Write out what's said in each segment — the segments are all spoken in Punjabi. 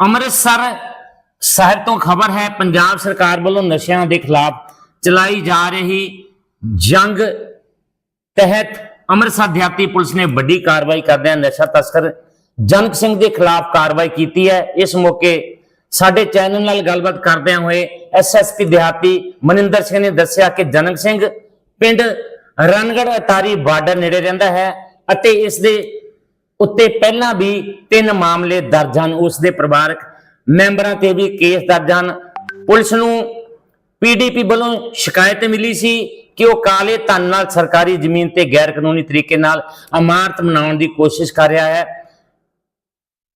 ਅੰਮ੍ਰਿਤਸਰ ਸ਼ਹਿਰ ਤੋਂ ਖਬਰ ਹੈ, ਪੰਜਾਬ ਸਰਕਾਰ ਵੱਲੋਂ ਨਸ਼ਿਆਂ ਦੇ ਖਿਲਾਫ ਚਲਾਈ ਜਾ ਰਹੀ ਜੰਗ ਤਹਿਤ ਅੰਮ੍ਰਿਤਸਰ ਦਿਹਾਤੀ ਪੁਲਿਸ ਨੇ ਵੱਡੀ ਕਾਰਵਾਈ ਕਰਦਿਆਂ ਨਸ਼ਾ ਤਸਕਰ ਜਨਕ ਸਿੰਘ ਦੇ ਖਿਲਾਫ ਕਾਰਵਾਈ ਕੀਤੀ ਹੈ। ਇਸ ਮੌਕੇ ਸਾਡੇ ਚੈਨਲ ਨਾਲ ਗੱਲਬਾਤ ਕਰਦਿਆਂ ਹੋਏ ਐਸਐਸਪੀ ਦਿਹਾਤੀ ਮਨਿੰਦਰ ਸਿੰਘ ਨੇ ਦੱਸਿਆ ਕਿ ਜਨਕ ਸਿੰਘ ਪਿੰਡ ਰਣਗੜ ਅਤਾਰੀ ਬਾਰਡਰ ਨੇੜੇ ਰਹਿੰਦਾ ਹੈ ਅਤੇ ਇਸ ਦੇ ਉੱਤੇ ਪਹਿਲਾਂ ਵੀ ਤਿੰਨ ਮਾਮਲੇ ਦਰਜ ਹਨ ਉਸ ਦੇ ਪਰਿਵਾਰਕ ਮੈਂਬਰਾਂ ਤੇ ਵੀ ਕੇਸ ਦਰਜ ਹਨ। ਪੁਲਿਸ ਨੂੰ ਪੀਡੀਪੀ ਵੱਲੋਂ ਸ਼ਿਕਾਇਤ ਮਿਲੀ ਸੀ ਕਿ ਉਹ ਕਾਲੇ ਧਨ ਨਾਲ ਸਰਕਾਰੀ ਜ਼ਮੀਨ ਤੇ ਗੈਰ ਕਾਨੂੰਨੀ ਤਰੀਕੇ ਨਾਲ ਇਮਾਰਤ ਬਣਾਉਣ ਦੀ ਕੋਸ਼ਿਸ਼ ਕਰ ਰਿਹਾ ਹੈ।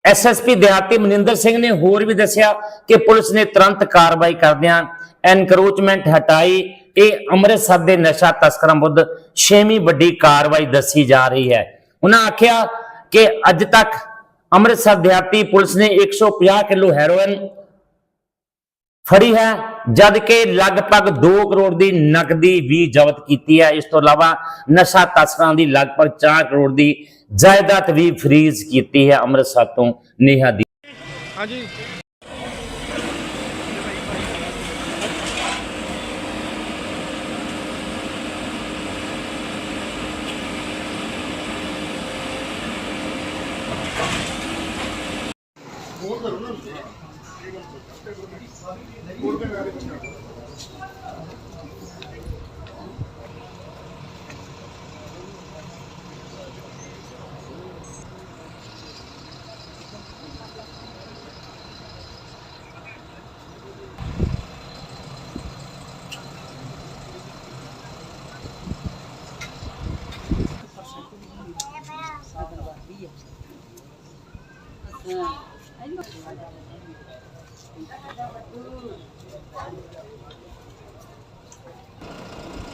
ਐਸਐਸਪੀ ਦਿਹਾਤੀ ਮਨਿੰਦਰ ਸਿੰਘ ਨੇ ਹੋਰ ਵੀ ਦੱਸਿਆ ਕਿ ਪੁਲਿਸ ਨੇ ਤੁਰੰਤ ਕਾਰਵਾਈ ਕਰਦਿਆਂ ਐਨਕਰੋਚਮੈਂਟ ਹਟਾਈ। ਇਹ ਅੰਮ੍ਰਿਤਸਰ ਦੇ ਨਸ਼ਾ ਤਸਕਰਾਂ ਵਿਰੁੱਧ ਛੇਵੀਂ ਵੱਡੀ ਕਾਰਵਾਈ ਦੱਸੀ ਜਾ ਰਹੀ ਹੈ। ਉਹਨਾਂ ਆਖਿਆ ਕਿ ਅੱਜ ਤੱਕ ਅੰਮ੍ਰਿਤਸਰ ਦਿਹਾਤੀ ਪੁਲਿਸ ਨੇ 150 ਕਿਲੋ ਹੈਰੋਇਨ ਫੜੀ ਹੈ ਜਦ ਕਿ ਲਗਭਗ 2 ਕਰੋੜ ਦੀ ਨਕਦੀ ਵੀ ਜ਼ਬਤ ਕੀਤੀ ਹੈ। ਇਸ ਤੋਂ ਇਲਾਵਾ ਨਸ਼ਾ ਤਸਕਰਾਂ ਦੀ ਲਗਭਗ 4 ਕਰੋੜ ਦੀ ਜਾਇਦਾਦ ਵੀ ਫਰੀਜ਼ ਕੀਤੀ ਹੈ ਅੰਮ੍ਰਿਤਸਰ ਤੋਂ ਨੇਹਾ ਦੀ। ਹਾਂਜੀ।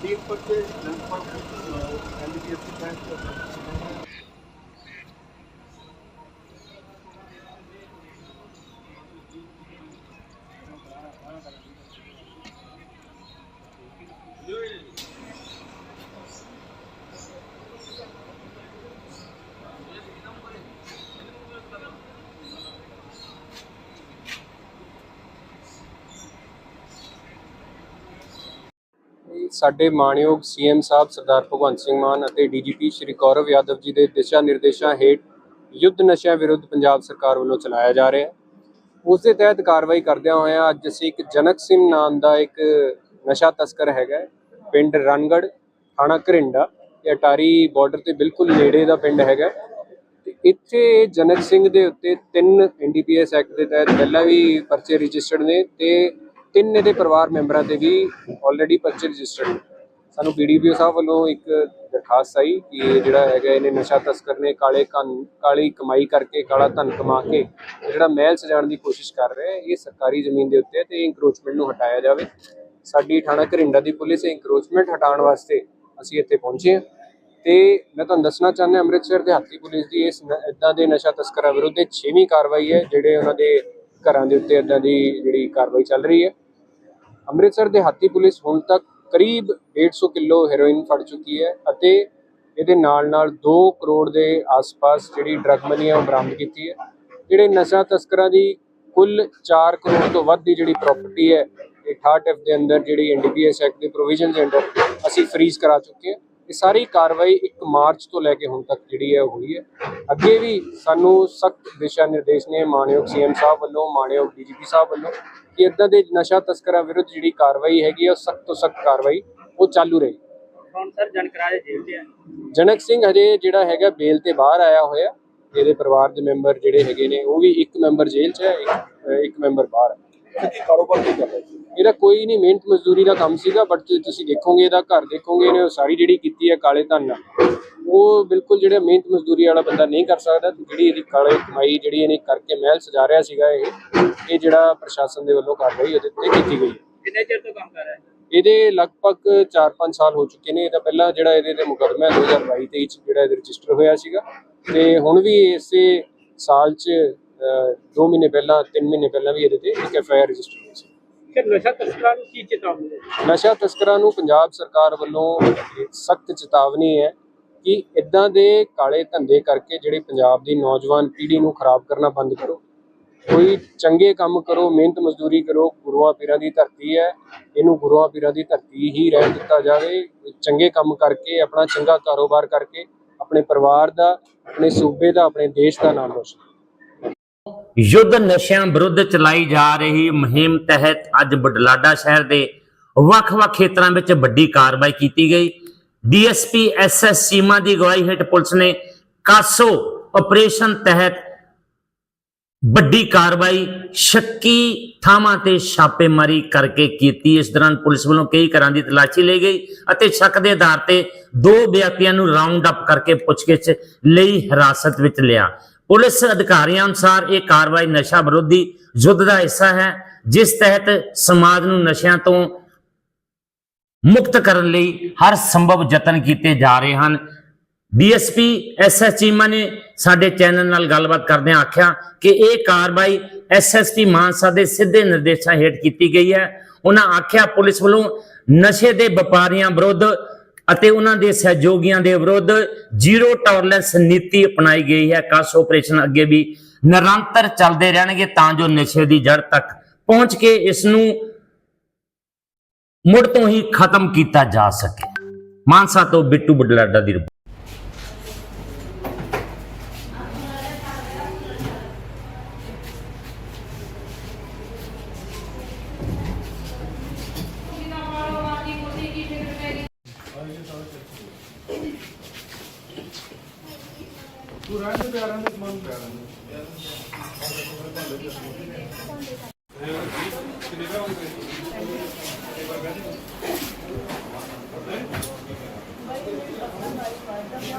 దీని పట్టే దాని పట్టే ఎన్డీఎఫ్సి బ్యాంక్ ਸਾਡੇ ਮਾਣਯੋਗ ਸੀਐਮ ਸਾਹਿਬ ਸਰਦਾਰ ਭਗਵੰਤ ਸਿੰਘ ਮਾਨ ਅਤੇ ਡੀਜੀਪੀ ਸ਼੍ਰੀ ਗੌਰਵ ਯਾਦਵ ਜੀ ਦੇ ਦਿਸ਼ਾ ਨਿਰਦੇਸ਼ਾਂ ਹੇਠ ਯੁੱਧ ਨਸ਼ਿਆਂ ਵਿਰੁੱਧ ਪੰਜਾਬ ਸਰਕਾਰ ਵੱਲੋਂ ਚਲਾਇਆ ਜਾ ਰਿਹਾ ਹੈ ਉਸ ਦੇ ਤਹਿਤ ਕਾਰਵਾਈ ਕਰਦਿਆਂ ਹੋਇਆਂ ਅੱਜ ਅਸੀਂ ਇੱਕ ਜਨਕ ਸਿੰਘ ਨਾਮ ਦਾ ਇੱਕ ਨਸ਼ਾ ਤਸਕਰ ਹੈਗਾ ਪਿੰਡ ਰਣਗੜ, ਥਾਣਾ ਘਰਿੰਡਾ, ਇਹ ਅਟਾਰੀ ਬਾਰਡਰ ਤੇ ਬਿਲਕੁਲ ਨੇੜੇ ਦਾ ਪਿੰਡ ਹੈਗਾ ਹੈ। ਇੱਥੇ ਜਨਕ ਸਿੰਘ ਦੇ ਉੱਤੇ ਤਿੰਨ ਐਨਡੀਪੀਐਸ ਐਕਟ ਦੇ ਤਹਿਤ ਪਹਿਲਾਂ ਵੀ ਪਰਚੇ ਰਜਿਸਟਰਡ ਨੇ ਤੇ ਤਿੰਨ ਇਹਦੇ ਪਰਿਵਾਰ ਮੈਂਬਰਾਂ ਤੇ ਵੀ ਆਲਰੇਡੀ ਪਰਚੇ ਰਜਿਸਟਰਡ ਨੇ। ਸਾਨੂੰ ਬੀਡੀਪੀਓ ਸਾਹਿਬ ਵੱਲੋਂ ਇੱਕ ਦਰਖਾਸਤ ਆਈ ਕਿ ਜਿਹੜਾ ਹੈਗਾ ਇਹਨੇ ਨਸ਼ਾ ਤਸਕਰ ਨੇ ਕਾਲੇ ਧਨ, ਕਾਲੀ ਕਮਾਈ ਕਰਕੇ, ਕਾਲਾ ਧਨ ਕਮਾ ਕੇ ਜਿਹੜਾ ਮਹਿਲ ਸਜਾਉਣ ਦੀ ਕੋਸ਼ਿਸ਼ ਕਰ ਰਿਹਾ ਇਹ ਸਰਕਾਰੀ ਜ਼ਮੀਨ ਦੇ ਉੱਤੇ ਹੈ ਤੇ ਇੰਕਰੋਚਮੈਂਟ ਨੂੰ ਹਟਾਇਆ ਜਾਵੇ। ਸਾਡੀ ਥਾਣਾ ਘਰਿੰਡਾ ਦੀ ਪੁਲਿਸ ਇੰਕਰੋਚਮੈਂਟ ਹਟਾਉਣ ਵਾਸਤੇ ਅਸੀਂ ਇੱਥੇ ਪਹੁੰਚੇ ਹਾਂ। ਤੇ ਮੈਂ ਤੁਹਾਨੂੰ ਦੱਸਣਾ ਚਾਹੁੰਦਾ, ਅੰਮ੍ਰਿਤਸਰ, ਦਿਹਾਤੀ ਪੁਲਿਸ ਦੀ ਇਸ ਇਦਾਂ ਦੇ ਨਸ਼ਾ ਤਸਕਰਾਂ ਵਿਰੁੱਧ ਇਹ ਛੇਵੀਂ ਕਾਰਵਾਈ ਹੈ, ਜਿਹੜੇ ਉਹਨਾਂ ਦੇ ਘਰਾਂ ਦੇ ਉੱਤੇ ਇਦਾਂ ਦੀ ਜਿਹੜੀ ਕਾਰਵਾਈ ਚੱਲ ਰਹੀ ਹੈ। ਅੰਮ੍ਰਿਤਸਰ ਦਿਹਾਤੀ ਪੁਲਿਸ ਹੁਣ ਤੱਕ ਕਰੀਬ 150 ਕਿਲੋ ਹੈਰੋਇਨ ਫੜ ਚੁੱਕੀ ਹੈ ਅਤੇ ਇਹਦੇ ਨਾਲ ਨਾਲ 2 ਕਰੋੜ ਦੇ ਆਸ-ਪਾਸ ਜਿਹੜੀ ਡਰਗ ਮਨੀ ਹੈ ਉਹ ਬਰਾਮਦ ਕੀਤੀ ਹੈ। ਜਿਹੜੇ ਨਸ਼ਾ ਤਸਕਰਾਂ ਦੀ ਕੁੱਲ 4 ਕਰੋੜ ਤੋਂ ਵੱਧ ਦੀ ਜਿਹੜੀ ਪ੍ਰਾਪਰਟੀ ਹੈ, ਇਹ 68 ਐਫ ਦੇ ਅੰਦਰ ਜਿਹੜੀ ਐਨਡੀਪੀਐਸ ਐਕਟ ਦੇ ਪ੍ਰੋਵੀਜ਼ਨਸ ਦੇ ਅੰਦਰ ਅਸੀਂ ਫ੍ਰੀਜ਼ ਕਰਾ ਚੁੱਕੇ ਹਾਂ। ਇਹ ਸਾਰੀ ਕਾਰਵਾਈ 1 ਮਾਰਚ ਤੋਂ ਲੈ ਕੇ ਹੁਣ ਤੱਕ ਜਿਹੜੀ ਹੈ ਹੋਈ ਹੈ। ਅੱਗੇ ਵੀ ਸਾਨੂੰ ਸਖਤ ਦਿਸ਼ਾ ਨਿਰਦੇਸ਼ ਨੇ ਮਾਨਯੋਗ ਸੀਐਮ ਸਾਹਿਬ ਵੱਲੋਂ ਮਾਨਯੋਗ ਡੀਜੀਪੀ ਸਾਹਿਬ ਵੱਲੋਂ ਕਿ ਇਦਾਂ ਦੇ ਨਸ਼ਾ ਤਸਕਰਾਂ ਵਿਰੁੱਧ ਜਿਹੜੀ ਕਾਰਵਾਈ ਹੈਗੀ ਉਹ ਸਖਤ ਤੋਂ ਸਖਤ ਕਾਰਵਾਈ ਉਹ ਚਾਲੂ ਰਹੇ। ਹੁਣ ਸਰ? ਜਨਕਰਾਜ ਜੇਲ੍ਹ ਤੇ ਆ ਜਨਕ ਸਿੰਘ ਹਜੇ ਜਿਹੜਾ ਹੈਗਾ ਬੇਲ ਤੇ ਬਾਹਰ ਆਇਆ ਹੋਇਆ। ਇਹਦੇ ਪਰਿਵਾਰ ਦੇ ਮੈਂਬਰ ਜਿਹੜੇ ਹੈਗੇ ਨੇ ਉਹ ਵੀ ਇੱਕ ਮੈਂਬਰ ਜੇਲ੍ਹ 'ਚ ਹੈ ਇੱਕ ਮੈਂਬਰ ਬਾਹਰ ਹੈ। ਕੀ ਕਾਰੋਬਾਰ ਕੀ ਕਰਦਾ ਇਹਦਾ ਕੋਈ ਨਹੀਂ ਮਿਹਨਤ ਮਜ਼ਦੂਰੀ ਦਾ ਕੰਮ ਸੀਗਾ ਬਟ ਤੁਸੀਂ ਦੇਖੋਗੇ ਇਹਦਾ ਘਰ ਦੇਖੋਗੇ ਇਹਨੇ ਉਹ ਸਾਰੀ ਜਿਹੜੀ ਕੀਤੀ ਹੈ ਕਾਲੇ ਧਨ ਨਾਲ ਉਹ ਬਿਲਕੁਲ ਜਿਹੜਾ ਮਿਹਨਤ ਮਜ਼ਦੂਰੀ ਵਾਲਾ ਬੰਦਾ ਨਹੀਂ ਕਰ ਸਕਦਾ ਤੇ ਜਿਹੜੀ ਇਹਦੀ ਕਾਲੇ ਕਮਾਈ ਜਿਹੜੀ ਇਹਨੇ ਕਰਕੇ ਮਹਿਲ ਸਜਾ ਰਿਹਾ ਸੀਗਾ ਇਹ ਇਹ ਜਿਹੜਾ ਪ੍ਰਸ਼ਾਸਨ ਦੇ ਵੱਲੋਂ ਕਾਰਵਾਈ ਉਹਦੇ ਉੱਤੇ ਕੀਤੀ ਗਈ। ਕਿੰਨੇ ਚਿਰ ਤੋਂ ਕੰਮ ਕਰ ਰਿਹਾ ਹੈ? ਇਹਦੇ ਲਗਭਗ 4-5 ਸਾਲ ਹੋ ਚੁੱਕੇ ਨੇ ਇਹਦਾ ਪਹਿਲਾਂ ਜਿਹੜਾ ਇਹਦੇ ਤੇ ਮੁਕੱਦਮਾ ਹੈ 2022-23 ਚ ਜਿਹੜਾ ਇਹਦੇ ਰਜਿਸਟਰ ਹੋਇਆ ਸੀਗਾ ਤੇ ਹੁਣ ਵੀ ਇਸੇ ਸਾਲ ਚ 2 ਮਹੀਨੇ ਪਹਿਲਾਂ 3 ਮਹੀਨੇ ਪਹਿਲਾਂ ਵੀ ਇਹਦੇ ਤੇ ਇੱਕ ਐਫ ਆਈ ਆਰ ਰਜਿਸਟਰ ਹੋਈ ਸੀ। ਕਿ ਨਸ਼ਾ ਤਸਕਰਾਂ ਨੂੰ ਕੀ ਚੇਤਾਵਨੀ ਹੈ? ਨਸ਼ਾ ਤਸਕਰਾਂ ਨੂੰ ਪੰਜਾਬ ਸਰਕਾਰ ਵੱਲੋਂ ਸਖਤ ਚੇਤਾਵਨੀ ਹੈ ਕਿ ਇਦਾਂ ਦੇ ਕਾਲੇ ਧੰਦੇ ਕਰਕੇ ਜਿਹੜੀ ਪੰਜਾਬ ਦੀ ਨੌਜਵਾਨ ਪੀੜ੍ਹੀ ਨੂੰ ਖਰਾਬ ਕਰਨਾ ਬੰਦ ਕਰੋ। ਕੋਈ ਚੰਗੇ ਕੰਮ ਕਰੋ ਮਿਹਨਤ ਮਜ਼ਦੂਰੀ ਕਰੋ ਗੁਰੂਆਂ ਪੀਰਾਂ ਦੀ ਧਰਤੀ ਹੈ। ਇਹਨੂੰ ਗੁਰੂਆਂ ਪੀਰਾਂ ਦੀ ਧਰਤੀ ਹੀ ਰਹਿਣ ਦਿੱਤਾ ਜਾਵੇ। ਚੰਗੇ ਕੰਮ ਕਰਕੇ ਆਪਣਾ ਚੰਗਾ ਕਾਰੋਬਾਰ ਕਰਕੇ ਆਪਣੇ ਪਰਿਵਾਰ ਦਾ ਆਪਣੇ ਸੂਬੇ ਦਾ ਆਪਣੇ ਦੇਸ਼ ਦਾ ਨਾਮ ਰੋਸ਼ਨ ਯੁੱਧ ਨਸ਼ਿਆਂ ਵਿਰੁੱਧ ਚਲਾਈ ਜਾ ਰਹੀ ਮੁਹਿੰਮ ਤਹਿਤ ਅੱਜ ਬਡਲਾਡਾ ਸ਼ਹਿਰ ਦੇ ਵੱਖ-ਵੱਖ ਖੇਤਰਾਂ ਵਿੱਚ ਵੱਡੀ ਕਾਰਵਾਈ ਕੀਤੀ ਗਈ। ਡੀਐਸਪੀ ਐਸਐਸ ਸੀਮਾ ਦੀ ਅਗਵਾਈ ਹੇਠ ਪੁਲਿਸ ਨੇ ਕਾਸੋ ਆਪਰੇਸ਼ਨ ਤਹਿਤ ਵੱਡੀ ਕਾਰਵਾਈ ਸ਼ੱਕੀ ਥਾਵਾਂ ਤੇ ਛਾਪੇਮਾਰੀ ਕਰਕੇ ਕੀਤੀ। ਇਸ ਦੌਰਾਨ ਪੁਲਿਸ ਵੱਲੋਂ ਕਈ ਘਰਾਂ ਦੀ ਤਲਾਸ਼ੀ ਲਈ ਗਈ ਅਤੇ ਸ਼ੱਕ ਦੇ ਆਧਾਰ ਤੇ ਦੋ ਵਿਅਕਤੀਆਂ ਨੂੰ ਰਾਉਂਡ ਅਪ ਕਰਕੇ ਪੁੱਛਗਿੱਛ ਲਈ ਹਿਰਾਸਤ ਵਿੱਚ ਲਿਆ। ਪੁਲਿਸ ਅਧਿਕਾਰੀਆਂ ਅਨੁਸਾਰ ਇਹ ਕਾਰਵਾਈ ਨਸ਼ਾ ਵਿਰੋਧੀ ਯੁੱਧ ਦਾ ਹਿੱਸਾ ਹੈ, ਜਿਸ ਤਹਿਤ ਸਮਾਜ ਨੂੰ ਨਸ਼ਿਆਂ ਤੋਂ ਮੁਕਤ ਕਰਨ ਲਈ ਹਰ ਸੰਭਵ ਯਤਨ ਕੀਤੇ ਜਾ ਰਹੇ ਹਨ। ਡੀਐਸਪੀ ਐਸਐਸ ਚੀਮਾ ਨੇ ਸਾਡੇ ਚੈਨਲ ਨਾਲ ਗੱਲਬਾਤ ਕਰਦਿਆਂ ਆਖਿਆ ਕਿ ਇਹ ਕਾਰਵਾਈ ਐਸਐਸਪੀ ਮਾਨਸਾ ਦੇ ਸਿੱਧੇ ਨਿਰਦੇਸ਼ਾਂ ਹੇਠ ਕੀਤੀ ਗਈ ਹੈ। ਉਹਨਾਂ ਆਖਿਆ ਪੁਲਿਸ ਵੱਲੋਂ ਨਸ਼ੇ ਦੇ ਵਪਾਰੀਆਂ ਵਿਰੁੱਧ ਅਤੇ ਉਹਨਾਂ ਦੇ ਸਹਿਯੋਗੀਆਂ ਦੇ ਵਿਰੁੱਧ ਜ਼ੀਰੋ ਟੋਲਰੈਂਸ ਨੀਤੀ ਅਪਣਾਈ ਗਈ ਹੈ। ਕਾਸ ਆਪਰੇਸ਼ਨ ਅੱਗੇ ਵੀ ਨਿਰੰਤਰ ਚੱਲਦੇ ਰਹਿਣਗੇ, ਤਾਂ ਜੋ ਨਸ਼ੇ ਦੀ ਜੜ ਤੱਕ ਪਹੁੰਚ ਕੇ ਇਸ ਨੂੰ ਮੁੜ ਤੋਂ ਹੀ ਖਤਮ ਕੀਤਾ ਜਾ ਸਕੇ। ਮਾਨਸਾ ਤੋਂ ਬਿੱਟੂ ਬਡਲਾਡਾ ਦੀ ਰਿਪੋਰਟ ਤੂੰ ਰਹਿਣ ਦੇ ਪਿਆਰਾਂ ਦੇ ਸਮਾਨ ਪਿਆਰਾਂ ਦੇ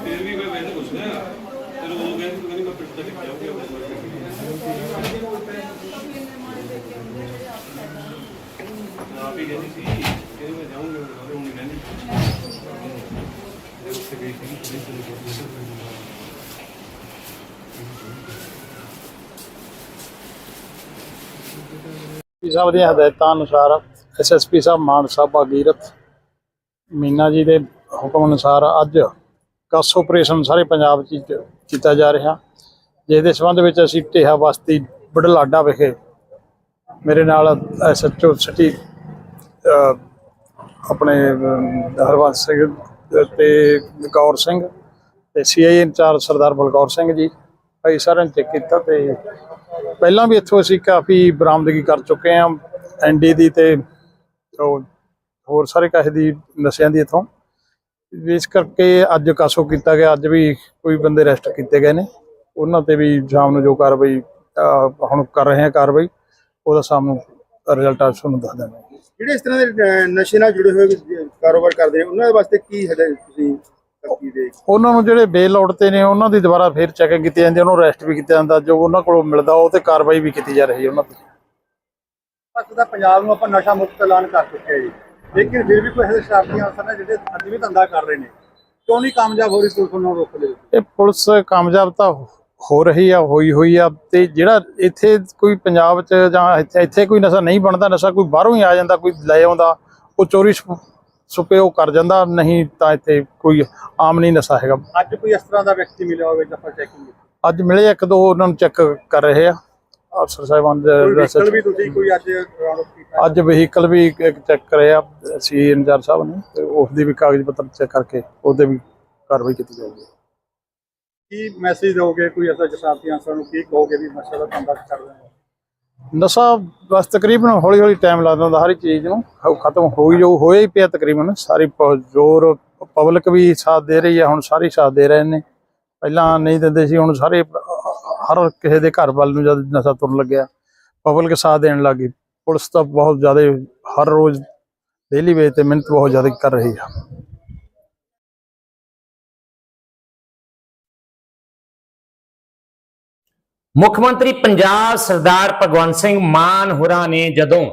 ਫਿਰ ਵੀ ਮੈਂ ਵੈਸੇ ਕੁਛ ਨਾ ਚਲੋ ਉਹ ਕਹਿੰਦੇ ਤੂੰ ਕਹਿੰਦੀ ਮੈਂ ਪਿੱਟ ਤੱਕ ਜਾਊਂਗੀ ਆਪ ਹੀ ਕਹਿੰਦੀ ਸੀ ਕਹਿੰਦੀ ਮੈਂ ਜਾਊਂਗੀ ਉਹ ਹੁਣ ਨਹੀਂ ਕਹਿੰਦੀ ਤੇ ਉੱਥੇ ਗਈ ਸੀ ਪੁਲਿਸ ਨੇ ਰਿਪੋਰਟ ਐਸਪੀ ਸਾਹਿਬ ਦੀਆਂ ਹਦਾਇਤਾਂ ਅਨੁਸਾਰ ਐਸਐਸਪੀ ਸਾਹਿਬ ਮਾਨਸਾ ਭਾਗੀਰਥ ਮੀਨਾ ਜੀ ਦੇ ਹੁਕਮ ਅਨੁਸਾਰ ਅੱਜ ਕਸ ਆਪਰੇਸ਼ਨ ਸਾਰੇ ਪੰਜਾਬ 'ਚ ਕੀਤਾ ਜਾ ਰਿਹਾ। ਜਿਸ ਦੇ ਸੰਬੰਧ ਵਿੱਚ ਅਸੀਂ ਢੇਹਾ ਬਸਤੀ ਬੜਲਾਡਾ ਵਿਖੇ ਮੇਰੇ ਨਾਲ ਐਸਐਚਓ ਸਿਟੀ ਆਪਣੇ ਅ, ਹਰਵੰਸ ਸਿੰਘ ਤੇ ਗੌਰ ਸਿੰਘ ਤੇ ਸੀਆਈ ਇੰਚਾਰਜ ਸਰਦਾਰ ਬਲਕੌਰ ਸਿੰਘ ਜੀ ਭਾਈ ਸਾਰਿਆਂ ਨੇ ਚੈੱਕ ਕੀਤਾ ਤੇ ਪਹਿਲਾਂ ਵੀ ਇੱਥੋਂ ਅਸੀਂ ਕਾਫੀ ਬਰਾਮਦਗੀ ਕਰ ਚੁੱਕੇ ਹਾਂ ਐਨਡੀ ਦੀ ਤੇ ਹੋਰ ਸਾਰੇ ਕਾਸੇ ਦੀ ਨਸ਼ਿਆਂ ਦੀ ਇੱਥੋਂ। ਇਸ ਕਰਕੇ ਅੱਜ ਕਾਸੋ ਕੀਤਾ ਗਿਆ, ਅੱਜ ਵੀ ਕੋਈ ਬੰਦੇ ਅਰੈਸਟ ਕੀਤੇ ਗਏ ਨੇ। ਉਹਨਾਂ ਤੇ ਵੀ ਸ਼ਾਮ ਨੂੰ ਜੋ ਕਾਰਵਾਈ ਹੁਣ ਕਰ ਰਹੇ ਹਾਂ ਕਾਰਵਾਈ, ਉਹਦਾ ਸਾਹਮਣੇ ਰਿਜ਼ਲਟ ਆ, ਤੁਹਾਨੂੰ ਦੱਸ ਦੇਵਾਂਗੇ ਜਿਹੜੇ ਇਸ ਤਰ੍ਹਾਂ ਦੇ ਨਸ਼ੇ ਨਾਲ ਜੁੜੇ ਹੋਏ ਕਾਰੋਬਾਰ ਕਰਦੇ ਨੇ, ਉਹਨਾਂ ਦੇ ਵਾਸਤੇ ਕੀ ਹਦਾਇਤ ਤੁਸੀਂ ਉਹਨਾਂ ਨੂੰ ਜਿਹੜੇ ਬੇਲ ਆਊਟ ਤੇ ਨੇ ਉਹਨਾਂ ਦੀ ਦੁਬਾਰਾ ਫੇਰ ਚੈਕਿੰਗ ਕੀਤੀ ਜਾਂਦੀ ਉਹਨੂੰ ਅਰੈਸਟ ਵੀ ਕੀਤਾ ਜਾਂਦਾ। ਜੋ ਉਹਨਾਂ ਕੋਲੋਂ ਮਿਲਦਾ ਉਹ ਤੇ ਕਾਰਵਾਈ ਵੀ ਕੀਤੀ ਜਾ ਰਹੀ ਹੈ ਉਹਨਾਂ ਤੇ ਦਾ ਪੰਜਾਬ ਨੂੰ ਆਪਾਂ ਨਸ਼ਾ ਮੁਕਤ ਐਲਾਨ ਕਰ ਚੁੱਕੇ ਹਾਂ ਜੀ। ਲੇਕਿਨ ਫਿਰ ਵੀ ਕੋਈ ਇਹੋ ਜਿਹੇ ਸ਼ਰਾਰਤੀ ਅਨਸਰ ਨੇ ਜਿਹੜੇ ਅੱਜ ਵੀ ਧੰਦਾ ਕਰ ਰਹੇ ਨੇ। ਕਿਉਂ ਨਹੀਂ ਕਾਮਯਾਬ ਹੋ ਰਹੀ ਪੁਲਿਸ ਨੂੰ ਰੋਕਣ ਦੇ ਇਹ ਪੁਲਿਸ ਕਾਮਯਾਬ ਤਾਂ ਹੋ ਰਹੀ ਆ ਹੋਈ ਹੋਈ ਆ। ਤੇ ਜਿਹੜਾ ਇੱਥੇ ਕੋਈ ਪੰਜਾਬ 'ਚ ਜਾਂ ਇੱਥੇ ਇੱਥੇ ਕੋਈ ਨਸ਼ਾ ਨਹੀਂ ਬਣਦਾ ਨਸ਼ਾ ਕੋਈ ਬਾਹਰੋਂ ਹੀ ਆ ਜਾਂਦਾ ਕੋਈ ਲੈ ਆਉਂਦਾ ਉਹ ਚੋਰੀ ਛੁਪੇ ਉਹ ਕਰ ਜਾਂਦਾ ਨਹੀਂ ਤਾਂ ਇੱਥੇ ਕੋਈ ਆਮ ਨਹੀਂ ਨਸ਼ਾ ਹੈਗਾ। ਅੱਜ ਕੋਈ ਇਸ ਤਰ੍ਹਾਂ ਦਾ ਵਿਅਕਤੀ ਮਿਲਿਆ ਹੋਵੇ ਆਪਾਂ ਚੈਕਿੰਗ ਕੀਤੀ? ਅੱਜ ਮਿਲੇ ਇੱਕ ਦੋ ਉਹਨਾਂ ਨੂੰ ਚੈੱਕ ਕਰ ਰਹੇ ਆ। ਅਫਸਰ ਸਾਹਿਬਾਨ ਵਹੀਕਲ ਵੀ ਤੁਸੀਂ ਕੋਈ ਅੱਜ ਰਾਉਂਡ ਕੀਤਾ? ਅੱਜ ਵਹੀਕਲ ਵੀ ਇੱਕ ਚੈੱਕ ਕਰਿਆ ਸੀ ਇੰਚਾਰਜ ਸਾਹਿਬ ਨੇ ਤੇ ਉਸ ਦੀ ਵੀ ਕਾਗਜ਼ ਪੱਤਰ ਚੈੱਕ ਕਰਕੇ ਉਹਦੇ ਵੀ ਕਾਰਵਾਈ ਕੀਤੀ ਜਾਊਗੀ। ਕੀ ਮੈਸੇਜ ਦਿਓਗੇ ਕੋਈ ਐਸਾ ਸ਼ਰਾਰਤੀ ਅਨਸਰ ਨੂੰ ਕੀ ਕਹੋਗੇ ਵੀ ਦਾ ਧੰਦਾ ਕਰ ਰਹੇ ਨੇ ਨਸ਼ਾ ਬਸ ਤਕਰੀਬਨ ਹੌਲੀ ਹੌਲੀ ਟਾਈਮ ਲੱਗਦਾ ਹੁੰਦਾ ਹਰ ਇੱਕ ਚੀਜ਼ ਨੂੰ। ਖ- ਖਤਮ ਹੋ ਹੀ ਜੋ ਹੋਇਆ ਹੀ ਪਿਆ ਤਕਰੀਬਨ। ਸਾਰੀ ਪ- ਜ਼ੋਰ ਪਬਲਿਕ ਵੀ ਸਾਥ ਦੇ ਰਹੀ ਹੈ, ਹੁਣ ਸਾਰੇ ਸਾਥ ਦੇ ਰਹੇ ਨੇ। ਪਹਿਲਾਂ ਨਹੀਂ ਦਿੰਦੇ ਸੀ, ਹੁਣ ਸਾਰੇ ਹਰ ਕਿਸੇ ਦੇ ਘਰ ਵੱਲ ਨੂੰ ਜਦ ਨਸ਼ਾ ਤੁਰਨ ਲੱਗਿਆ ਪਬਲਿਕ ਸਾਥ ਦੇਣ ਲੱਗੀ ਪੁਲਿਸ ਤਾਂ ਬਹੁਤ ਜ਼ਿਆਦਾ ਹਰ ਰੋਜ਼ ਡੇਲੀ ਵੇਜ ਤੇ ਮਿਹਨਤ ਬਹੁਤ ਜ਼ਿਆਦਾ ਕਰ ਰਹੀ ਆ। ਮੁੱਖ ਮੰਤਰੀ ਪੰਜਾਬ ਸਰਦਾਰ ਭਗਵੰਤ ਸਿੰਘ ਮਾਨ ਹੋਰਾਂ ਨੇ ਜਦੋਂ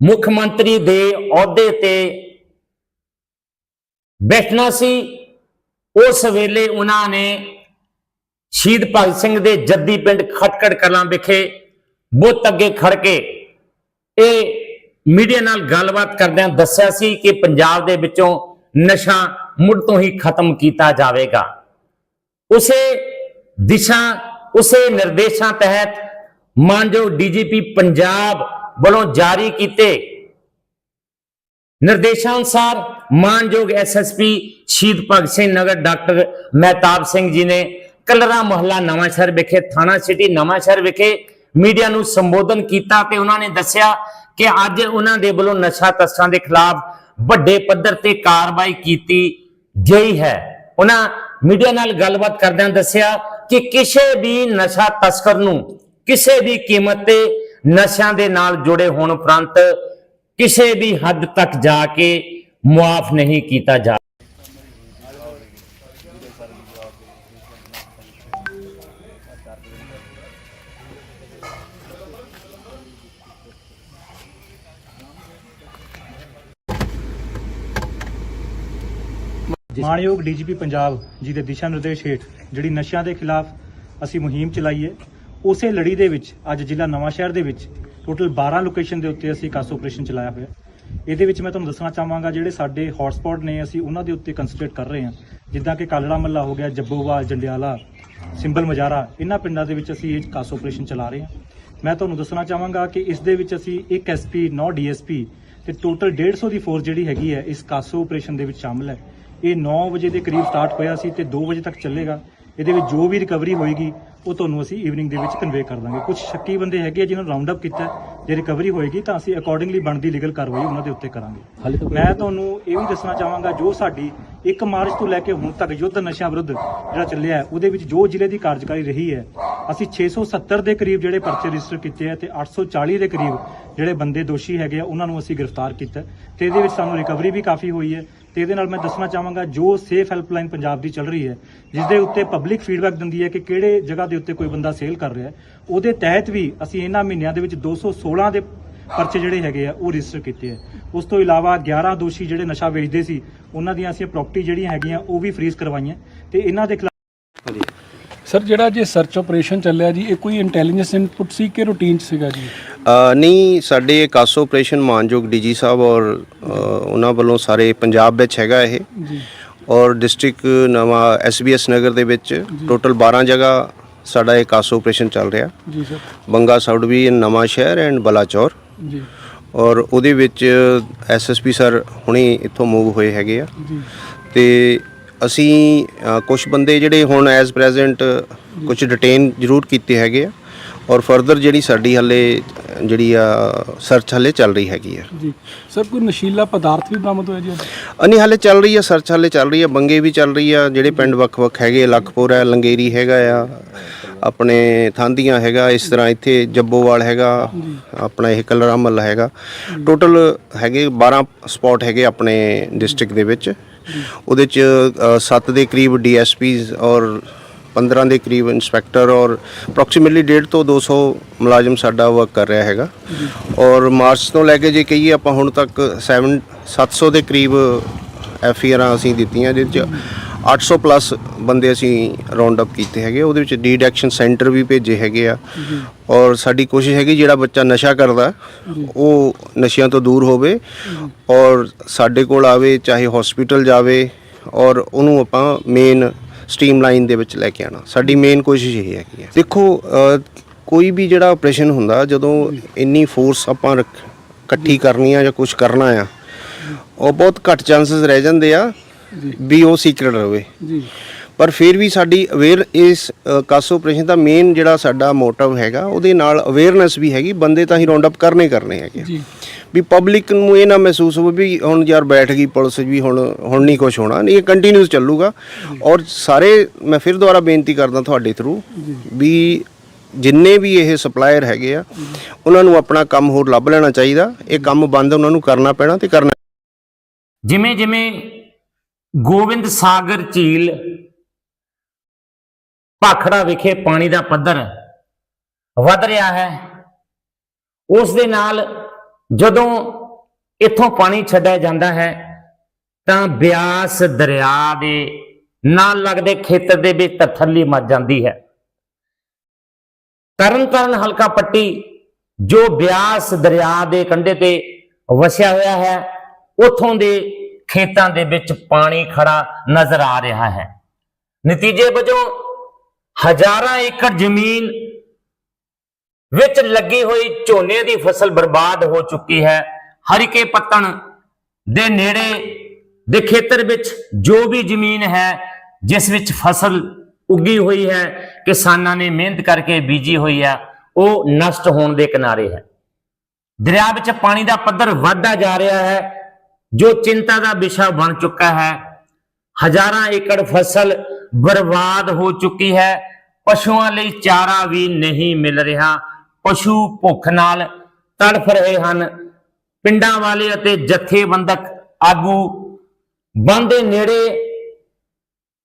ਮੁੱਖ ਮੰਤਰੀ ਦੇ ਅਹੁਦੇ ਤੇ ਬੈਠਣਾ ਸੀ, ਉਸ ਵੇਲੇ ਉਹਨਾਂ ਨੇ ਸ਼ਹੀਦ ਭਗਤ ਸਿੰਘ ਦੇ ਜੱਦੀ ਪਿੰਡ ਖਟਕੜ ਕਲਾਂ ਵਿਖੇ ਬੁੱਤ ਅੱਗੇ ਖੜ ਕੇ ਇਹ ਮੀਡੀਆ ਨਾਲ ਗੱਲਬਾਤ ਕਰਦਿਆਂ ਦੱਸਿਆ ਸੀ ਕਿ ਪੰਜਾਬ ਦੇ ਵਿੱਚੋਂ ਨਸ਼ਾ ਮੁੜ ਤੋਂ ਹੀ ਖਤਮ ਕੀਤਾ ਜਾਵੇਗਾ। ਉਸੇ ਦਿਸ਼ਾ ਉਸੇ ਨਿਰਦੇਸ਼ਾਂ ਤਹਿਤ ਮਾਨਯੋਗ ਡੀਜੀਪੀ ਪੰਜਾਬ ਵੱਲੋਂ ਜਾਰੀ ਕੀਤੇ ਨਿਰਦੇਸ਼ਾਂ ਅਨੁਸਾਰ ਮਾਨਯੋਗ ਐਸਐਸਪੀ ਸ਼ਹੀਦ ਭਗਤ ਸਿੰਘ ਨਗਰ ਡਾਕਟਰ ਮਹਿਤਾਬ ਸਿੰਘ ਜੀ ਨੇ ਕਲਰਾ ਮਹੱਲਾ ਨਵਾਂਸ਼ਹਿਰ ਵਿਖੇ, ਥਾਣਾ ਸਿਟੀ ਨਵਾਂਸ਼ਹਿਰ ਵਿਖੇ ਮੀਡੀਆ ਨੂੰ ਸੰਬੋਧਨ ਕੀਤਾ ਤੇ ਉਹਨਾਂ ਨੇ ਦੱਸਿਆ ਕਿ ਅੱਜ ਉਹਨਾਂ ਦੇ ਵੱਲੋਂ ਨਸ਼ਾ ਤਸਕਰਾਂ ਦੇ ਖਿਲਾਫ ਵੱਡੇ ਪੱਧਰ ਤੇ ਕਾਰਵਾਈ ਕੀਤੀ ਗਈ ਹੈ। ਉਹਨਾਂ ਮੀਡੀਆ ਨਾਲ ਗੱਲਬਾਤ ਕਰਦਿਆਂ ਦੱਸਿਆ ਕਿ ਕਿਸੇ ਵੀ ਨਸ਼ਾ ਤਸਕਰ ਨੂੰ ਕਿਸੇ ਵੀ ਕੀਮਤ ਤੇ ਨਸ਼ਿਆਂ ਦੇ ਨਾਲ ਜੁੜੇ ਹੋਣ ਉਪਰੰਤ ਕਿਸੇ ਵੀ ਹੱਦ ਤੱਕ ਜਾ ਕੇ ਮੁਆਫ ਨਹੀਂ ਕੀਤਾ ਜਾ ਮਾਣਯੋਗ ਡੀਜੀਪੀ ਪੰਜਾਬ ਜੀ ਦੇ ਦਿਸ਼ਾ ਨਿਰਦੇਸ਼ ਹੇਠ ਜਿਹੜੀ ਨਸ਼ਿਆਂ ਦੇ ਖਿਲਾਫ ਅਸੀਂ ਮੁਹਿੰਮ ਚਲਾਈ ਹੈ ਉਸੇ ਲੜੀ ਦੇ ਵਿੱਚ ਅੱਜ ਜ਼ਿਲ੍ਹਾ ਨਵਾਂਸ਼ਹਿਰ ਦੇ ਵਿੱਚ ਟੋਟਲ 12 ਲੋਕੇਸ਼ਨ ਦੇ ਉੱਤੇ ਅਸੀਂ ਕਾਸ ਆਪਰੇਸ਼ਨ ਚਲਾਇਆ ਹੋਇਆ। ਇਹਦੇ ਵਿੱਚ ਮੈਂ ਤੁਹਾਨੂੰ ਦੱਸਣਾ ਚਾਹਾਂਗਾ, ਜਿਹੜੇ ਸਾਡੇ ਹੌਟਸਪੌਟ ਨੇ, ਅਸੀਂ ਉਹਨਾਂ ਦੇ ਉੱਤੇ ਕੰਸੈਂਟਰੇਟ ਕਰ ਰਹੇ ਹਾਂ। ਜਿੱਦਾਂ ਕਿ ਕਾਲੜਾ ਮੱਲਾ ਹੋ ਗਿਆ, ਜੱਬੋਵਾਲ, ਜੰਡਿਆਲਾ, ਸਿੰਬਲ ਮਜਾਰਾ, ਇਹਨਾਂ ਪਿੰਡਾਂ ਦੇ ਵਿੱਚ ਅਸੀਂ ਇਹ ਕਾਸ ਆਪਰੇਸ਼ਨ ਚਲਾ ਰਹੇ ਹਾਂ। ਮੈਂ ਤੁਹਾਨੂੰ ਦੱਸਣਾ ਚਾਹਾਂਗਾ ਕਿ ਇਸ ਦੇ ਵਿੱਚ ਅਸੀਂ ਇੱਕ ਐਸਪੀ 9 ਡੀਐਸਪੀ ਤੇ ਟੋਟਲ 150 ਦੀ ਫੋਰਸ ਜਿਹੜੀ ਹੈਗੀ ਹੈ, ਇਸ ਕਾਸੋ ਆਪਰੇਸ਼ਨ ਦੇ ਵਿੱਚ ਸ਼ਾਮਲ ਹੈ। ਇਹ 9 ਵਜੇ ਦੇ ਕਰੀਬ ਸਟਾਰਟ ਹੋਇਆ ਸੀ ਤੇ 2 ਵਜੇ ਤੱਕ ਚੱਲੇਗਾ। ਇਹਦੇ ਵਿੱਚ ਜੋ ਵੀ ਰਿਕਵਰੀ ਹੋਏਗੀ ਉਹ ਤੁਹਾਨੂੰ ਅਸੀਂ ਈਵਨਿੰਗ ਦੇ ਵਿੱਚ ਕਨਵੇ ਕਰ ਦਾਂਗੇ। ਕੁਝ ਸ਼ੱਕੀ ਬੰਦੇ ਹੈਗੇ ਆ ਜਿਨ੍ਹਾਂ ਨੂੰ ਰਾਉਂਡ ਅਪ ਕੀਤਾ। ਜੇ ਰਿਕਵਰੀ ਹੋਏਗੀ ਤਾਂ ਅਸੀਂ ਅਕੋਰਡਿੰਗਲੀ ਬਣਦੀ ਲੀਗਲ ਕਾਰਵਾਈ ਉਹਨਾਂ ਦੇ ਉੱਤੇ ਕਰਾਂਗੇ। ਮੈਂ ਤੁਹਾਨੂੰ ਇਹ ਵੀ ਦੱਸਣਾ ਚਾਹਾਂਗਾ ਜੋ ਸਾਡੀ 1 ਮਾਰਚ ਤੋਂ ਲੈ ਕੇ ਹੁਣ ਤੱਕ ਯੁੱਧ ਨਸ਼ਾ ਵਿਰੁੱਧ ਜਿਹੜਾ ਚੱਲਿਆ ਹੈ, ਉਹਦੇ ਵਿੱਚ ਜੋ ਜ਼ਿਲ੍ਹੇ ਦੀ ਕਾਰਜਕਾਰੀ ਰਹੀ ਹੈ ਅਸੀਂ 670 ਦੇ ਕਰੀਬ ਜਿਹੜੇ ਪਰਚੇ ਰਜਿਸਟਰ ਕੀਤੇ ਆ ਤੇ 840 ਦੇ ਕਰੀਬ ਜਿਹੜੇ ਬੰਦੇ ਦੋਸ਼ੀ ਹੈਗੇ ਆ ਉਹਨਾਂ ਨੂੰ ਅਸੀਂ ਗ੍ਰਿਫਤਾਰ ਕੀਤਾ। ਤੇ ਇਹਦੇ ਵਿੱਚ ਸਾਨੂੰ ਰਿਕਵਰੀ ਵੀ ਕਾਫੀ ਹੋਈ ਹੈ। ਤੇ ਇਹਦੇ ਨਾਲ ਮੈਂ ਦੱਸਣਾ ਚਾਹਾਂਗਾ ਜੋ ਸੇਫ ਹੈਲਪਲਾਈਨ ਪੰਜਾਬ ਦੀ ਚੱਲ ਰਹੀ ਹੈ ਜਿਸ ਦੇ ਉੱਤੇ ਪਬਲਿਕ ਫੀਡਬੈਕ ਦਿੰਦੀ ਹੈ ਕਿ ਕਿਹੜੇ ਜਗ੍ਹਾ ਦੇ ਉੱਤੇ ਕੋਈ ਬੰਦਾ ਸੇਲ ਕਰ ਰਿਹਾ ਹੈ, ਉਹਦੇ ਤਹਿਤ ਵੀ ਅਸੀਂ ਇਹਨਾਂ ਮਹੀਨਿਆਂ ਦੇ ਵਿੱਚ 216 ਦੇ ਪਰਚੇ ਜਿਹੜੇ ਹੈਗੇ ਆ, ਉਹ ਰਜਿਸਟਰ ਕੀਤੇ ਆ। ਉਸ ਤੋਂ ਇਲਾਵਾ 11 ਦੋਸ਼ੀ ਜਿਹੜੇ ਨਸ਼ਾ ਵੇਚਦੇ ਸੀ, ਉਹਨਾਂ ਦੀਆਂ ਅਸੀਂ ਪ੍ਰਾਪਰਟੀ ਜਿਹੜੀਆਂ ਹੈਗੀਆਂ, ਉਹ ਵੀ ਫ੍ਰੀਜ਼ ਕਰਵਾਈਆਂ। ਤੇ ਇਹਨਾਂ ਦੇ ਖਿਲਾਫ ਸਰ ਜਿਹੜਾ ਜੇ ਸਰਚ ਆਪਰੇਸ਼ਨ ਚੱਲਿਆ ਜੀ, ਇਹ ਕੋਈ ਇੰਟੈਲੀਜੈਂਸ ਇਨਪੁਟ ਸੀ ਕਿ ਰੂਟੀਨ 'ਚ ਸੀਗਾ ਜੀ? ਅ, ਨਹੀਂ ਸਾਡੇ ਇਹ ਕਾਸੋ ਆਪਰੇਸ਼ਨ ਮਾਨਯੋਗ ਡੀਜੀ ਸਾਹਿਬ ਔਰ ਅ, ਉਹਨਾਂ ਵੱਲੋਂ ਸਾਰੇ ਪੰਜਾਬ ਵਿੱਚ ਹੈਗਾ ਇਹ। ਜੀ। ਔਰ ਡਿਸਟ੍ਰਿਕਟ ਨਵਾਂ ਐਸਬੀਐਸ ਨਗਰ ਦੇ ਵਿੱਚ ਟੋਟਲ 12 ਜਗ੍ਹਾ ਸਾਡਾ ਇਹ ਕਾਸੋ ਆਪਰੇਸ਼ਨ ਚੱਲ ਰਿਹਾ। ਜੀ ਸਰ। ਬੰਗਾ ਸਾਊਡ ਵੀ ਨਵਾਂ ਸ਼ਹਿਰ ਐਂਡ ਬਲਾਚੌਰ। ਜੀ। ਔਰ ਉਹਦੇ ਵਿੱਚ ਐਸਐਸਪੀ ਸਰ ਹੁਣੇ ਇੱਥੋਂ ਮੂਵ ਹੋਏ ਹੈਗੇ ਆ। ਜੀ। ਤੇ ਅਸੀਂ ਕੁਝ ਬੰਦੇ ਜਿਹੜੇ ਹੁਣ ਐਜ਼ ਪ੍ਰੈਜ਼ੈਂਟ ਕੁਝ ਡਿਟੇਨ ਜ਼ਰੂਰ ਕੀਤੇ ਹੈਗੇ ਆ। ਔਰ ਫਰਦਰ ਜਿਹੜੀ ਸਾਡੀ ਹੱਲੇ ਜਿਹੜੀ ਆ ਸਰਚ ਹੱਲੇ ਚੱਲ ਰਹੀ ਹੈਗੀ ਆ। ਜੀ। ਸਰ ਕੋਈ ਨਸ਼ੀਲਾ ਪਦਾਰਥ ਵੀ ਬਰਾਮਦ ਹੋਇਆ ਜੀ? ਅਨੀ ਹਾਲੇ ਚੱਲ ਰਹੀ ਆ ਸਰਚ ਹਾਲੇ ਚੱਲ ਰਹੀ ਆ ਬੰਗੇ ਵੀ ਚੱਲ ਰਹੀ ਆ ਜਿਹੜੇ ਪਿੰਡ ਵੱਖ-ਵੱਖ ਹੈਗੇ ਲਖਪੁਰ ਹੈ ਲੰਗੇਰੀ ਹੈਗਾ ਆ ਆਪਣੇ ਥਾਂਦੀਆਂ ਹੈਗਾ ਇਸ ਤਰ੍ਹਾਂ ਇੱਥੇ ਜੱਬੋਵਾਲ ਹੈਗਾ ਆਪਣਾ ਇਹ ਕਲਰਾ ਮਹੱਲਾ ਹੈਗਾ। ਟੋਟਲ ਹੈਗੇ 12 ਸਪੌਟ ਹੈਗੇ ਆਪਣੇ ਡਿਸਟ੍ਰਿਕਟ ਦੇ ਵਿੱਚ। ਉਹਦੇ ਚ 7 ਦੇ ਕਰੀਬ ਡੀਐਸਪੀਜ਼ ਔਰ 15 ਦੇ ਕਰੀਬ ਇਨਸਪੈਕਟਰ ਔਰ ਅਪਰੋਕਸੀਮੇਟਲੀ 1.5 ਤੋਂ 200 ਮੁਲਾਜ਼ਮ ਸਾਡਾ ਵਰਕ ਕਰ ਰਿਹਾ ਹੈਗਾ। ਔਰ ਮਾਰਚ ਤੋਂ ਲੈ ਕੇ ਜੇ ਕਹੀਏ ਆਪਾਂ ਹੁਣ ਤੱਕ 7 700 ਦੇ ਕਰੀਬ ਐਫਆਰਾਂ ਅਸੀਂ ਦਿੱਤੀਆਂ, ਜਿਹਦੇ ਚ 800 ਪਲੱਸ ਬੰਦੇ ਅਸੀਂ ਰਾਉਂਡ ਅਪ ਕੀਤੇ ਹੈਗੇ। ਉਹਦੇ ਵਿੱਚ ਡੀਡੈਕਸ਼ਨ ਸੈਂਟਰ ਵੀ ਭੇਜੇ ਹੈਗੇ ਆ। ਔਰ ਸਾਡੀ ਕੋਸ਼ਿਸ਼ ਹੈਗੀ ਜਿਹੜਾ ਬੱਚਾ ਨਸ਼ਾ ਕਰਦਾ, ਉਹ ਨਸ਼ਿਆਂ ਤੋਂ ਦੂਰ ਹੋਵੇ। ਔਰ ਸਾਡੇ ਕੋਲ ਆਵੇ, ਚਾਹੇ ਹਸਪੀਟਲ ਜਾਵੇ, ਔਰ ਉਹਨੂੰ ਆਪਾਂ ਮੇਨ ਸਟ੍ਰੀਮਲਾਈਨ ਦੇ ਵਿੱਚ ਲੈ ਕੇ ਆਣਾ ਸਾਡੀ ਮੇਨ ਕੋਸ਼ਿਸ਼ ਇਹ ਹੈਗੀ ਹੈ। ਦੇਖੋ ਕੋਈ ਵੀ ਜਿਹੜਾ ਆਪਰੇਸ਼ਨ ਹੁੰਦਾ ਜਦੋਂ ਇੰਨੀ ਫੋਰਸ ਆਪਾਂ ਇਕੱਠੀ ਕਰਨੀ ਆ ਜਾਂ ਕੁਝ ਕਰਨਾ ਆ ਉਹ ਬਹੁਤ ਘੱਟ ਚਾਂਸਸ ਰਹਿ ਜਾਂਦੇ ਆ ਵੀ ਉਹ ਸੀਕ੍ਰੇਟ ਰਵੇ। ਜੀ। ਪਰ ਫਿਰ ਵੀ ਸਾਡੀ ਅਵੇਅਰ ਇਸ ਕਾਸ ਆਪਰੇਸ਼ਨ ਦਾ ਮੇਨ ਜਿਹੜਾ ਸਾਡਾ ਮੋਟਿਵ ਹੈਗਾ ਉਹਦੇ ਨਾਲ ਅਵੇਅਰਨੈਸ ਵੀ ਹੈਗੀ ਬੰਦੇ ਤਾਂ ਹੀ ਰਾਉਂਡ ਅਪ ਕਰਨੇ ਕਰਨੇ ਹੈਗੇ ਜੀ। ਵੀ ਪਬਲਿਕ ਨੂੰ ਇਹ ਨਾ ਮਹਿਸੂਸ ਹੋਵੇ ਵੀ ਹੁਣ ਯਾਰ ਬੈਠ ਗਈ ਪੁਲਿਸ ਵੀ ਹੁਣ ਹੁਣ ਨਹੀਂ ਕੁਝ ਹੋਣਾ ਨਹੀਂ ਇਹ ਕੰਟੀਨਿਊਸ ਚੱਲੂਗਾ। ਔਰ ਸਾਰੇ ਮੈਂ ਫਿਰ ਦੁਬਾਰਾ ਬੇਨਤੀ ਕਰਦਾ ਤੁਹਾਡੇ ਥਰੂ ਵੀ ਜਿੰਨੇ ਵੀ ਇਹ ਸਪਲਾਇਰ ਹੈਗੇ ਆ ਉਹਨਾਂ ਨੂੰ ਆਪਣਾ ਕੰਮ ਹੋਰ ਲੱਭ ਲੈਣਾ ਚਾਹੀਦਾ। ਇਹ ਕੰਮ ਬੰਦ ਉਹਨਾਂ ਨੂੰ ਕਰਨਾ ਪੈਣਾ ਤੇ ਕਰਨਾ ਜਿਵੇਂ ਜਿਵੇਂ ਗੋਬਿੰਦ ਸਾਗਰ ਝੀਲ ਭਾਖੜਾ ਵਿਖੇ ਪਾਣੀ ਦਾ ਪੱਧਰ ਵੱਧ ਰਿਹਾ ਹੈ। ਉਸ ਦੇ ਨਾਲ ਜਦੋਂ ਇੱਥੋਂ ਪਾਣੀ ਛੱਡਿਆ ਜਾਂਦਾ ਹੈ, ਤਾਂ ਬਿਆਸ ਦਰਿਆ ਦੇ ਨਾਲ ਲੱਗਦੇ ਖੇਤਰ ਦੇ ਵਿੱਚ ਤਥੱਲੀ ਮੱਚ ਜਾਂਦੀ ਹੈ। ਤਰਨਤਾਰਨ ਹਲਕਾ ਪੱਟੀ, ਜੋ ਬਿਆਸ ਦਰਿਆ ਦੇ ਕੰਢੇ ਤੇ ਵਸਿਆ ਹੋਇਆ ਹੈ, ਉਥੋਂ ਦੇ ਖੇਤਾਂ ਦੇ ਵਿੱਚ ਪਾਣੀ ਖੜਾ ਨਜ਼ਰ ਆ ਰਿਹਾ ਹੈ। ਨਤੀਜੇ ਵਜੋਂ ਹਜ਼ਾਰਾਂ ਏਕੜ ਜ਼ਮੀਨ ਵਿੱਚ ਲੱਗੀ ਹੋਈ ਝੋਨੇ ਦੀ ਫਸਲ ਬਰਬਾਦ ਹੋ ਚੁੱਕੀ ਹੈ। ਹਰੀਕੇ ਪੱਤਣ ਦੇ ਨੇੜੇ ਦੇ ਖੇਤਰ ਵਿੱਚ ਜੋ ਵੀ ਜ਼ਮੀਨ ਹੈ, ਜਿਸ ਵਿੱਚ ਫਸਲ ਉੱਗੀ ਹੋਈ ਹੈ, ਕਿਸਾਨਾਂ ਨੇ ਮਿਹਨਤ ਕਰਕੇ ਬੀਜੀ ਹੋਈ ਹੈ, ਉਹ ਨਸ਼ਟ ਹੋਣ ਦੇ ਕਿਨਾਰੇ ਹੈ। ਦਰਿਆ ਵਿੱਚ ਪਾਣੀ ਦਾ ਪੱਧਰ ਵੱਧਦਾ ਜਾ ਰਿਹਾ ਹੈ, ਜੋ ਚਿੰਤਾ ਦਾ ਵਿਸ਼ਾ ਬਣ ਚੁੱਕਾ ਹੈ। ਹਜ਼ਾਰਾਂ ਏਕੜ ਫਸਲ ਬਰਬਾਦ ਹੋ ਚੁੱਕੀ ਹੈ। ਪਸ਼ੂਆਂ ਲਈ ਚਾਰਾ ਵੀ ਨਹੀਂ ਮਿਲ ਰਿਹਾ। ਪਸ਼ੂ ਭੁੱਖ ਨਾਲ ਤੜਫ ਰਹੇ ਹਨ। ਪਿੰਡਾਂ ਵਾਲੇ ਅਤੇ ਜਥੇਬੰਦਕ ਆਗੂ ਬੰਦੇ ਨੇੜੇ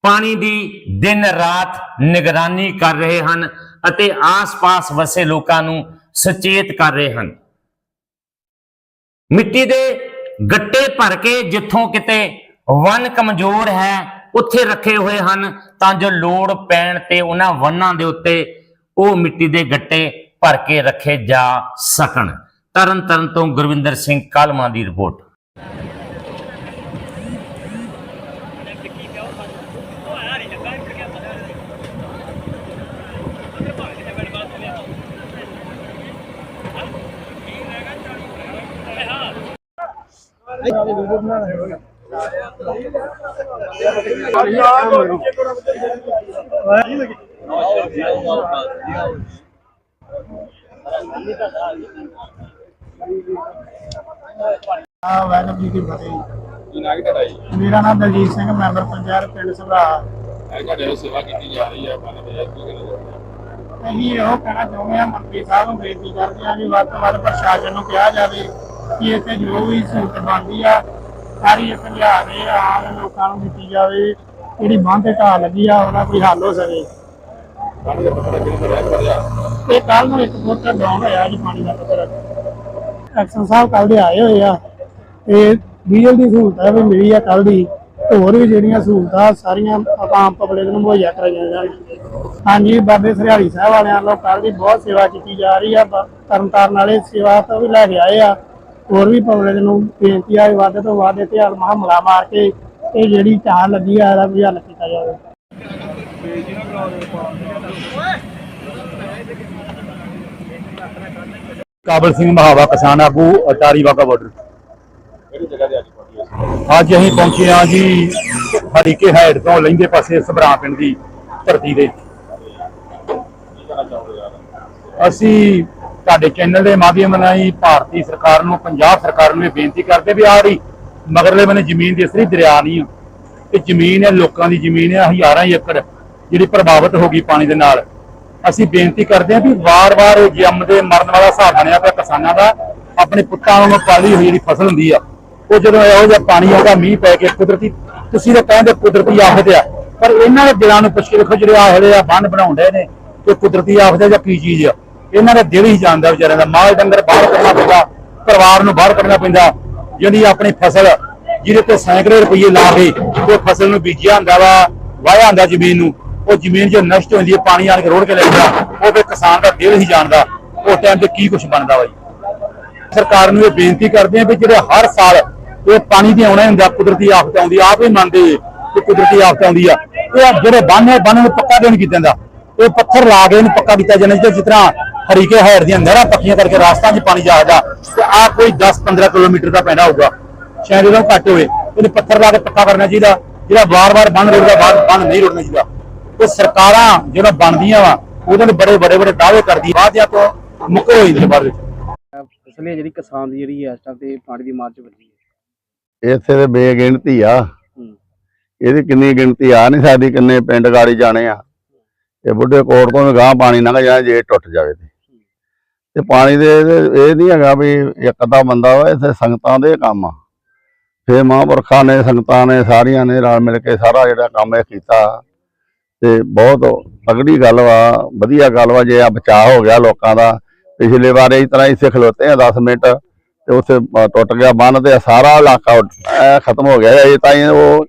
ਪਾਣੀ ਦੀ ਦਿਨ ਰਾਤ ਨਿਗਰਾਨੀ ਕਰ ਰਹੇ ਹਨ ਅਤੇ ਆਸ-ਪਾਸ ਵਸੇ ਲੋਕਾਂ ਨੂੰ ਸੁਚੇਤ ਕਰ ਰਹੇ ਹਨ। ਮਿੱਟੀ ਦੇ ਗੱਟੇ ਭਰ ਕੇ ਜਿੱਥੋਂ ਕਿਤੇ ਵਨ ਕਮਜ਼ੋਰ ਹੈ ਉੱਥੇ ਰੱਖੇ ਹੋਏ ਹਨ, ਤਾਂ ਜੋ ਲੋੜ ਪੈਣ ਤੇ ਉਹਨਾਂ ਵਨਾਂ ਦੇ ਉੱਤੇ ਉਹ ਮਿੱਟੀ ਦੇ ਗੱਟੇ ਭਰ ਕੇ ਰੱਖੇ ਜਾ ਸਕਣ। ਤਰਨ ਤਰਨ ਤੋਂ ਗੁਰਵਿੰਦਰ ਸਿੰਘ ਕਾਲਮਾ ਦੀ ਰਿਪੋਰਟ। ਆ ਵਾਹਿਗੁਰੂ ਜੀ ਕੀ ਫਤਿਹ ਕੀ ਤੁਹਾਡਾ ਜੀ ਮੇਰਾ ਨਾਮ ਦਲਜੀਤ ਸਿੰਘ ਮੈਂਬਰ ਪੰਚਾਇਤ ਪਿੰਡ ਸਭਰਾ ਇਹ ਤੁਹਾਡੇ ਵੱਲੋਂ ਸੇਵਾ ਕੀਤੀ ਜਾ ਰਹੀ ਹੈ ਪਾਣੀ ਦੇ ਕੀ ਕਹਿਣਾ ਚਾਹੁੰਦੇ ਹੋ? ਅਸੀਂ ਇਹੋ ਕਹਿਣਾ ਚਾਹੁੰਦੇ ਹਾਂ, ਮੰਤਰੀ ਸਾਹਿਬ ਨੂੰ ਬੇਨਤੀ ਕਰਦੇ ਹਾਂ ਵੀ ਵੱਧ ਤੋਂ ਵੱਧ ਪ੍ਰਸ਼ਾਸਨ ਨੂੰ ਕਿਹਾ ਜਾਵੇ ਕਿ ਇੱਥੇ ਜੋ ਵੀ ਸਹੂਲਤ ਬਣਦੀ ਆ ਸਾਰੀ ਇੱਥੇ ਲਿਆ ਕੇ ਆਮ ਲੋਕਾਂ ਨੂੰ ਦਿੱਤੀ ਜਾਵੇ, ਜਿਹੜੀ ਬੰਦ ਤੇ ਢਾਹ ਲੱਗੀ ਆ, ਉਹਦਾ ਕੋਈ ਹੱਲ ਹੋ ਸਕੇ। ਪਾਣੀ ਤੇ ਕੱਲ ਨੂੰ ਇੱਕ ਫੁੱਟ ਡਾਊਨ ਹੋਇਆ ਜੀ, ਪਾਣੀ ਦਾ ਪੱਧਰ। ਐਕਸ਼ਨ ਸਾਹਿਬ ਕੱਲ ਦੇ ਆਏ ਹੋਏ ਆ, ਤੇ ਡੀਜ਼ਲ ਦੀ ਸਹੂਲਤ ਵੀ ਮਿਲੀ ਆ ਕੱਲ ਦੀ ਹੋਰ ਵੀ ਜਿਹੜੀਆਂ ਸਹੂਲਤਾਂ, ਸਾਰੀਆਂ ਆਮ ਪਬਲਿਕ ਨੂੰ ਮੁਹੱਈਆ ਕਰਾਈਆਂ ਜਾਣ। ਹਾਂਜੀ, ਬਾਬੇ ਸਰਿਆਲੀ ਸਾਹਿਬ ਵਾਲਿਆਂ ਵੱਲੋਂ ਕੱਲ ਦੀ ਬਹੁਤ ਸੇਵਾ ਕੀਤੀ ਜਾ ਰਹੀ ਆ, ਬ- ਤਰਨਤਾਰਨ ਵਾਲੇ ਸੇਵਾ ਤੋਂ ਵੀ ਲੈ ਕੇ ਆਏ ਆ। ਹੋਰ ਵੀ ਪਬਲਿਕ ਨੂੰ ਬੇਨਤੀ ਆ ਵੀ ਵੱਧ ਤੋਂ ਵੱਧ ਇੱਥੇ ਹਮਲਾ ਮਾਰ ਕੇ ਇਹ ਜਿਹੜੀ ਢਾਹ ਲੱਗੀ ਆ ਇਹਦਾ ਵੀ ਹੱਲ ਕੀਤਾ ਜਾਵੇ। ਕਾਬਲ ਸਿੰਘ ਮਹਾਵਾ ਕਿਸਾਨ ਆਗੂ ਅਟਾਰੀ ਵਾਗਾ ਬਾਰਡਰ ਕਿਹੜੀ ਜਗ੍ਹਾ ਤੇ ਅੱਜ ਅਸੀਂ ਪਹੁੰਚੇ ਹਾਂ ਜੀ ਹਰੀਕੇ ਹੈਡ ਤੋਂ ਲਹਿੰਦੇ ਪਾਸੇ ਸਭਰਾ ਪਿੰਡ ਦੀ ਧਰਤੀ ਦੇ ਅਸੀਂ ਤੁਹਾਡੇ ਚੈਨਲ ਦੇ ਮਾਧਿਅਮ ਰਾਹੀਂ ਭਾਰਤੀ ਸਰਕਾਰ ਨੂੰ, ਪੰਜਾਬ ਸਰਕਾਰ ਨੂੰ ਇਹ ਬੇਨਤੀ ਕਰਦੇ ਵੀ ਆਹ ਜਿਹੜੀ ਮਗਰਲੇ ਬੰਨੇ ਜ਼ਮੀਨ ਦੀ ਅਸਲੀ ਦਰਿਆ ਨਹੀਂ ਇਹ ਜ਼ਮੀਨ ਹੈ, ਲੋਕਾਂ ਦੀ ਜ਼ਮੀਨ ਹੈ, ਹਜ਼ਾਰਾਂ ਏਕੜ ਜਿਹੜੀ ਪ੍ਰਭਾਵਿਤ ਹੋ ਗਈ ਪਾਣੀ ਦੇ ਨਾਲ। ਅਸੀਂ ਬੇਨਤੀ ਕਰਦੇ ਹਾਂ ਵੀ ਵਾਰ-ਵਾਰ ਇਹ ਜੰਮ ਦੇ ਮਰਨ ਵਾਲਾ ਹਿਸਾਬ ਬਣਿਆ ਪਿਆ ਕਿਸਾਨਾਂ ਦਾ, ਆਪਣੇ ਪੁੱਤਾਂ ਨੂੰ ਪਾਲੀ ਹੋਈ ਜਿਹੜੀ ਫਸਲ ਹੁੰਦੀ ਆ, ਉਹ ਜਦੋਂ ਇਹੋ ਜਿਹਾ ਪਾਣੀ ਆਉਂਦਾ, ਮੀਂਹ ਪੈ ਕੇ ਕੁਦਰਤੀ, ਤੁਸੀਂ ਤਾਂ ਕਹਿੰਦੇ ਕੁਦਰਤੀ ਆਫਤ ਆ, ਪਰ ਇਹਨਾਂ ਦੇ ਦਿਲਾਂ ਨੂੰ ਪੁੱਛ ਕੇ ਦੇਖੋ ਜਿਹੜੇ ਆਹ ਆ ਬੰਨ ਬਣਾਉਂਦੇ ਨੇ ਕਿ ਕੁਦਰਤੀ ਆਫਤ ਆ ਜਾਂ ਕੀ ਚੀਜ਼ ਆ। ਇਹਨਾਂ ਦਾ ਦਿਲ ਹੀ ਜਾਣਦਾ ਵਿਚਾਰਿਆਂ ਦਾ। ਮਾਲ ਡੰਗਰ ਬਾਹਰ ਕੱਢਣਾ ਪੈਂਦਾ, ਪਰਿਵਾਰ ਨੂੰ ਬਾਹਰ ਕੱਢਣਾ ਪੈਂਦਾ। ਜਿਹੜੀ ਆਪਣੀ ਫਸਲ, ਜਿਹਦੇ ਤੇ ਸੈਂਕੜੇ ਰੁਪਏ ਲਾ ਕੇ ਉਹ ਫਸਲ ਨੂੰ ਬੀਜਿਆ ਹੁੰਦਾ ਵਾ, ਵਾਹਿਆ ਹੁੰਦਾ ਜ਼ਮੀਨ ਨੂੰ, ਉਹ ਜ਼ਮੀਨ ਜੋ ਨਸ਼ਟ ਹੁੰਦੀ ਹੈ, ਪਾਣੀ ਆਣ ਕੇ ਰੋੜ ਕੇ ਲੈ ਜਾਂਦਾ, ਉਹ ਫਿਰ ਕਿਸਾਨ ਦਾ ਦਿਲ ਹੀ ਜਾਣਦਾ ਉਸ ਟਾਈਮ ਤੇ ਕੀ ਕੁਝ ਬਣਦਾ ਵਾ ਜੀ। ਸਰਕਾਰ ਨੂੰ ਇਹ ਬੇਨਤੀ ਕਰਦੇ ਆ ਵੀ ਜਿਹੜੇ ਹਰ ਸਾਲ ਇਹ ਪਾਣੀ ਦੀ ਆਉਣਾ ਹੁੰਦਾ, ਕੁਦਰਤੀ ਆਫਤ ਆਉਂਦੀ ਆਪ ਹੀ ਮੰਨਦੇ ਕਿ ਕੁਦਰਤੀ ਆਫਤ ਆਉਂਦੀ ਆ। ਇਹ ਜਿਹੜੇ ਬੰਨ ਹੈ ਬੰਨ ਨੂੰ ਪੱਕਾ ਕਿਉਂ ਨਹੀਂ ਕੀਤਾ ਜਾਂਦਾ ਇਹ ਪੱਥਰ ਲਾ ਕੇ ਇਹਨੂੰ ਪੱਕਾ ਕੀਤਾ ਜਾਂਦਾ ਜਿਸ ਤਰ੍ਹਾਂ ਹਰੀਕੇ ਹੈੜ ਦੀਆਂ ਨਹਿਰਾਂ ਪੱਕੀਆਂ ਕਰਕੇ ਰਾਸਤਾਂ 'ਚ ਪਾਣੀ ਜਾਂਦਾ ਤੇ ਆ ਕੋਈ 10-15 ਕਿਲੋਮੀਟਰ ਦਾ ਪੈਂਦਾ ਹੋਊਗਾ। ਸ਼ਾਇਦ ਇਹਦਾ ਘੱਟ ਹੋਵੇ। ਇਹਨੂੰ ਪੱਥਰ ਲਾ ਕੇ ਪੱਕਾ ਕਰਨਾ ਚਾਹੀਦਾ। ਜਿਹੜਾ ਵਾਰ-ਵਾਰ ਬੰਨ ਰੋੜਦਾ ਬਾਹਰ ਬੰਨ ਨਹੀਂ ਰੋੜਨਾ ਚਾਹੀਦਾ। ਉਹ ਸਰਕਾਰਾਂ ਜਿਹੜਾ ਬਣਦੀਆਂ ਵਾ ਉਹਦੇ ਨੇ ਬੜੇ ਬੜੇ ਬੜੇ ਦਾਅਵੇ ਕਰਦੀ ਵਾਅਦਿਆਂ ਤੋਂ ਮੁੱਕਰ ਹੋਈ ਨੇ ਬਾਅਦ ਵਿੱਚ। ਇਸ ਲਈ ਜਿਹੜੀ ਕਿਸਾਨ ਦੀ ਜਿਹੜੀ ਇਸ ਟਾਈਮ ਤੇ ਪਾਣੀ ਦੀ ਮਾਰ ਚ ਵੱਜੀ ਹੈ। ਇੱਥੇ ਤੇ ਬੇਗਿਣਤੀ ਆ। ਇਹਦੀ ਕਿੰਨੀ ਗਿਣਤੀ ਆ ਨਹੀਂ ਸਕਦੀ ਕਿੰਨੇ ਪਿੰਡ ਗਾੜੀ ਜਾਣੇ ਆ। ਇਹ ਬੁੱਢੇ ਕੋਟ ਤੋਂ ਵੀ ਗਾਂ ਪਾਣੀ ਲੰਘ ਜਾਏ ਜੇ ਟੁੱਟ ਜਾਵੇ ਤੇ। ਤੇ ਪਾਣੀ ਦੇ ਇਹ ਨਹੀਂ ਹੈਗਾ ਵੀ ਇੱਕ ਅੱਧਾ ਬੰਦਾ ਵਾ ਇੱਥੇ ਸੰਗਤਾਂ ਦੇ ਕੰਮ ਆ। ਫੇ ਮਹਾਂਪੁਰਖਾਂ ਨੇ, ਸੰਗਤਾਂ ਨੇ, ਸਾਰੀਆਂ ਨੇ ਰਲ ਮਿਲ ਕੇ ਸਾਰਾ ਜਿਹੜਾ ਕੰਮ ਇਹ ਕੀਤਾ। ਤੇ ਬਹੁਤ ਤਗੜੀ ਗੱਲ ਵਾ, ਵਧੀਆ ਗੱਲ ਵਾ, ਜੇ ਆ ਬਚਾਅ ਹੋ ਗਿਆ ਲੋਕਾਂ ਦਾ। ਪਿਛਲੇ ਵਾਰ ਇਸ ਤਰ੍ਹਾਂ ਇੱਥੇ ਖਲੋਤੇ ਆ 10 ਮਿੰਟ, ਤੇ ਉੱਥੇ ਟੁੱਟ ਗਿਆ ਬੰਨ ਤੇ ਸਾਰਾ ਇਲਾਕਾ ਖਤਮ ਹੋ ਗਿਆ। ਇਹ ਤਾਂ ਉਹ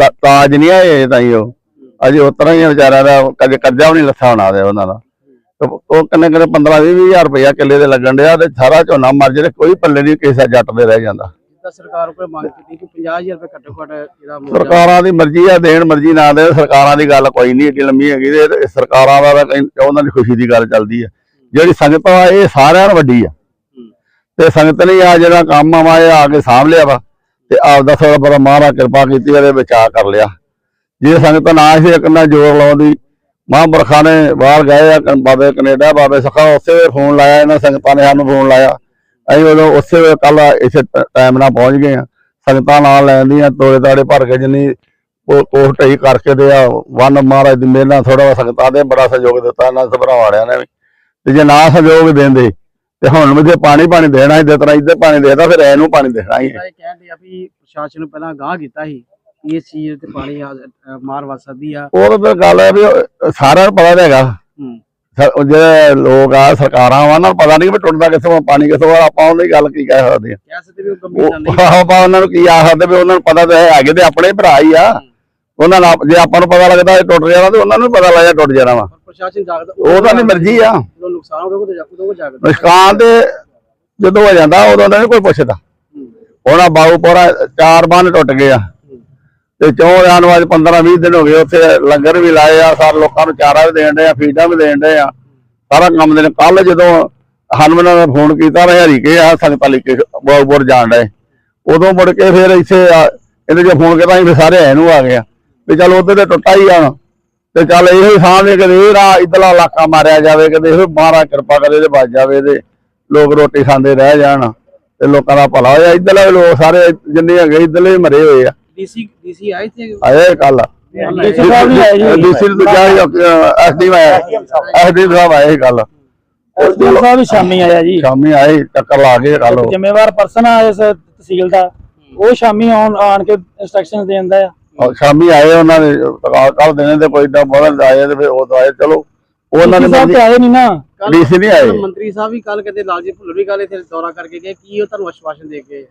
ਤਾ- ਤਾਜ ਨਹੀਂ ਆਏ, ਇਹ ਤਾਂ ਉਹ। ਅਜੇ ਉਤਰਾ ਹੀ ਵਿਚਾਰਿਆਂ ਦਾ, ਕਦੇ ਕਰਜ਼ਾ ਵੀ ਨਹੀਂ ਲੱਥਾ ਹੋਣਾ ਦੇ ਉਹਨਾਂ ਦਾ। ਉਹ ਕਿੰਨੇ ਕਿੰਨੇ 15 20 ਹਜ਼ਾਰ ਰੁਪਇਆ ਕਿੱਲੇ ਦੇ ਲੱਗਣ ਡਿਆ ਤੇ ਸਾਰਾ ਝੋਨਾ ਮਰ ਜੇ ਕੋਈ ਪੱਲੇ ਨਹੀਂ ਕਿਸੇ ਜੱਟ ਦੇ ਰਹਿ ਜਾਂਦਾ। ਸਰਕਾਰ ਕੋਲ ਮੰਗ ਕੀਤੀ ਕਿ 50000 ਰੁਪਏ ਘੱਟੋ ਘੱਟ ਜਿਹੜਾ ਮੁਆਵਜ਼ਾ- ਸਰਕਾਰਾਂ ਦੀ ਮਰਜ਼ੀ ਆ ਦੇਣ ਮਰਜ਼ੀ ਨਾ ਦੇਣ ਸਰਕਾਰਾਂ ਦੀ ਗੱਲ ਕੋਈ ਨਹੀਂ ਏਡੀ ਲੰਮੀ ਹੈਗੀ ਤੇ ਸਰਕਾਰਾਂ ਦਾ ਉਹਨਾਂ ਦੀ ਖੁਸ਼ੀ ਦੀ ਗੱਲ ਚੱਲਦੀ ਹੈ ਜਿਹੜੀ ਸੰਗਤ ਆ ਇਹ ਸਾਰਿਆਂ ਨੂੰ ਵੱਡੀ ਆ। ਤੇ ਸੰਗਤ ਨੇ ਆ ਜਿਹੜਾ ਕੰਮ ਆ ਇਹ ਆ ਕੇ ਸਾਂਭ ਲਿਆ ਵਾ ਤੇ ਆਪਦਾ ਥੋੜਾ ਬੜਾ ਮਹਾਰਾਜ ਕਿਰਪਾ ਕੀਤੀ ਇਹਦੇ ਬਚਾ ਕਰ ਲਿਆ। ਜੇ ਸੰਗਤ ਨਾ ਸੀ ਇੱਕ ਨਾਲ ਜ਼ੋਰ ਲਾਉਂਦੀ ਮਹਾਂਪੁਰਖਾਂ ਨੇ ਬਾਹਰ ਗਏ ਆ ਬਾਬੇ ਕੈਨੇਡਾ, ਬਾਬੇ ਸਖਾ, ਉਸੇ ਵੇਲੇ ਫੋਨ ਲਾਇਆ ਇਹਨਾਂ ਸੰਗਤਾਂ ਨੇ ਸਾਨੂੰ ਫੋਨ ਲਾਇਆ। ਅਸੀਂ ਉਦੋਂ ਉਸੇ ਵੇਲੇ ਕੱਲ ਇਸੇ ਟਾਈਮ ਨਾਲ ਪਹੁੰਚ ਗਏ ਆ। ਸੰਗਤਾਂ ਨਾਲ ਲੈਂਦੀਆਂ ਤੋੜੇ ਤਾੜੇ ਭਰ ਕੇ ਜਿੰਨੀ ਉਹ ਕੋਹ ਢਈ ਕਰਕੇ ਤੇ ਆ ਵਨ ਮਹਾਰਾਜ ਦੀ ਮਿਹਰ ਨਾਲ ਥੋੜਾ ਸੰਗਤਾਂ ਦੇ ਬੜਾ ਸਹਿਯੋਗ ਦਿੱਤਾ ਇਹਨਾਂ ਸਭਰਾ ਵਾਲਿਆਂ ਨੇ ਵੀ। ਤੇ ਜੇ ਨਾ ਸਹਿਯੋਗ ਦਿੰਦੇ, ਤੇ ਹੁਣ ਵੀ ਜੇ ਪਾਣੀ ਪਾਣੀ ਦੇਣਾ ਹੀ ਦੇ ਤਰ੍ਹਾਂ ਇੱਧਰ ਪਾਣੀ ਦੇਦਾ ਫਿਰ ਇਹਨੂੰ ਪਾਣੀ ਦੇਣਾ ਹੀ ਹੈ। ਕਹਿੰਦੇ ਆ ਵੀ ਪ੍ਰਸ਼ਾਸਨ ਪਹਿਲਾਂ ਗਾਹ ਕੀਤਾ ਸੀ। ਕਿ ਇਸ ਚੀਜ਼ ਤੇ ਪਾਣੀ ਆ- ਅ, ਮਾਰ ਵੱਜ ਸਕਦੀ ਆ। ਉਹ ਤਾਂ ਫਿਰ ਗੱਲ ਹੈ ਵੀ ਉਹ ਸਾਰਿਆਂ ਨੂੰ ਪਤਾ ਤਾਂ ਹੈਗਾ। ਹੂੰ। ਸ- ਉਹ ਜਿਹੜੇ ਲੋਕ ਆ ਸਰਕਾਰਾਂ ਵਾ ਉਹਨਾਂ ਨੂੰ ਪਤਾ ਨਹੀਂ ਵੀ ਟੁੱਟਦਾ ਕਿੱਥੋਂ ਆ, ਪਾਣੀ ਕਿੱਥੋਂ ਆ ਆਪਾਂ ਉਹਦੀ ਗੱਲ ਕੀ ਕਹਿ ਸਕਦੇ ਆ। ਕਹਿ ਸਕਦੇ ਵੀ ਉਹ ਗੰਭੀਰ ਗੱਲ ਉਹ ਨਹੀਂ ਆਪਾਂ ਉਹਨਾਂ ਨੂੰ ਕੀ ਆਖ ਸਕਦੇ ਵੀ ਉਹਨਾਂ ਨੂੰ ਪਤਾ ਤਾਂ ਹੈ ਹੈਗੇ ਤੇ ਆਪਣੇ ਭਰਾ ਹੀ ਆ। ਉਹਨਾਂ ਨੂੰ ਆਪ- ਜੇ ਆਪਾਂ ਨੂੰ ਪਤਾ ਲੱਗਦਾ ਇਹ ਟੁੱਟ ਜਾਣਾ ਤੇ ਉਹਨਾਂ ਨੂੰ ਵੀ ਪਤਾ ਲੱਗਦਾ ਟੁੱਟ ਜਾਣਾ ਵਾ। ਪਰ ਪ੍ਰਸ਼ਾਸਨ ਜਾਗਦਾ ਉਹ ਤਾਂ ਨਹੀਂ ਮਰਜ਼ੀ ਆ। ਜਦੋਂ ਨੁਕਸਾਨ ਜਾਗਦਾ ਨੁਕਸਾਨ ਤੇ ਜਦੋਂ ਹੋ ਜਾਂਦਾ ਉਦੋਂ ਨਹੀਂ ਕੋਈ ਪੁੱਛਦਾ। ਹੁਣ ਆ ਬਾਊਪੁਰਾ ਚਾਰ ਬੰਨ ਟੁੱਟ ਗਏ ਆ। ਤੇ ਚੌਂ ਜਾਨ ਵਾਜ 15 20 ਦਿਨ ਹੋ ਗਏ, ਉੱਥੇ ਲੰਗਰ ਵੀ ਲਾਏ ਆ, ਸਾਰੇ ਲੋਕਾਂ ਨੂੰ ਚਾਰਾ ਵੀ ਦੇਣ ਦੇ ਆ, ਫੀਡਾਂ ਵੀ ਦੇਣ ਦੇ ਆ। ਸਾਰਾ ਕੰਮ ਦੇ ਕੱਲ ਜਦੋਂ ਹਨੂਮਾਨ ਨੇ ਫੋਨ ਕੀਤਾ ਹਰੀ ਕੇ ਆ, ਸੰਗਤਾਂ ਲੈ ਕੇ ਬਾਊਪੁਰ ਜਾਣ ਡਏ। ਉਦੋਂ ਮੁੜ ਕੇ ਫਿਰ ਇੱਥੇ ਇਹਨੇ ਜੇ ਫੋਨ ਕੀਤਾ, ਅਸੀਂ ਸਾਰੇ ਐ ਨੂੰ ਆ ਗਏ ਵੀ ਚੱਲ ਉੱਧਰ ਤੇ ਟੁੱਟਾ ਹੀ ਆ ਤੇ ਚੱਲ ਇਹੋ ਹੀ ਸਾਹਮਣੇ ਕਦੇ ਇਹ ਰਾ ਇਧਰਲਾ ਇਲਾਕਾ ਮਾਰਿਆ ਜਾਵੇ, ਕਦੇ ਇਹੋ ਮਹਾਰਾਜ ਕਿਰਪਾ ਕਰੇ ਤੇ ਬਚ ਜਾਵੇ ਤੇ ਲੋਕ ਰੋਟੀ ਖਾਂਦੇ ਰਹਿ ਜਾਣ ਤੇ ਲੋਕਾਂ ਦਾ ਭਲਾ ਹੋਇਆ। ਇਧਰਲੇ ਵੀ ਲੋਕ ਸਾਰੇ ਜਿੰਨੇ ਹੈਗੇ, ਇਧਰਲੇ ਵੀ ਮਰੇ ਹੋਏ ਆ। ਡੀਸੀ ਡੀਸੀ ਆਏ ਸੀ ਆਏ ਕੱਲ ਡੀਸੀ ਸਾਹਿਬ ਨਹੀਂ ਆਏ ਜੀ ਡੀਸੀ ਨੂੰ ਜਾ ਐਸਡੀ ਆਇਆ ਐਸਡੀ ਸਾਹਿਬ ਆਏ ਕੱਲ ਐਸਡੀਐਮ ਸਾਹਿਬ ਸ਼ਾਮੀ ਆਇਆ ਜੀ। ਸ਼ਾਮੀ ਆਏ ਚੱਕਰ ਲਾ ਕੇ ਕੱਲ ਜ਼ਿੰਮੇਵਾਰ ਪਰਸਨ ਆ ਇਸ ਤਹਿਸੀਲ ਦਾ ਉਹ ਸ਼ਾਮੀ ਆਉਣ ਆਣ ਕੇ ਇੰਸਟਰਕਸ਼ਨ ਦਿੰਦਾ ਆ। ਸ਼ਾਮੀ ਆਏ ਉਹਨਾਂ ਨੇ ਕੱਲ ਦਿਨੇ ਤੇ ਕੋਈ ਏਡਾ ਬੋਲਣ ਆਏ ਤੇ ਫਿਰ ਉਹ ਆਏ। ਚਲੋ ਉਹਨਾਂ ਨੇ ਸਾਹਿਬ ਤੇ ਆਏ ਨਹੀਂ ਨਾ। ਡੀਸੀ ਨਹੀਂ ਆਏ। ਮੰਤਰੀ ਸਾਹਿਬ ਵੀ ਕੱਲ ਕਹਿੰਦੇ ਲਾਲਜੀ ਭੁੱਲਰ ਵੀ ਕੱਲ ਇੱਥੇ ਦੌਰਾ ਕਰਕੇ ਗਏ। ਕੀ ਉਹ ਤੁਹਾਨੂੰ ਆਸ਼ਵਾਸਨ ਦੇ ਕੇ?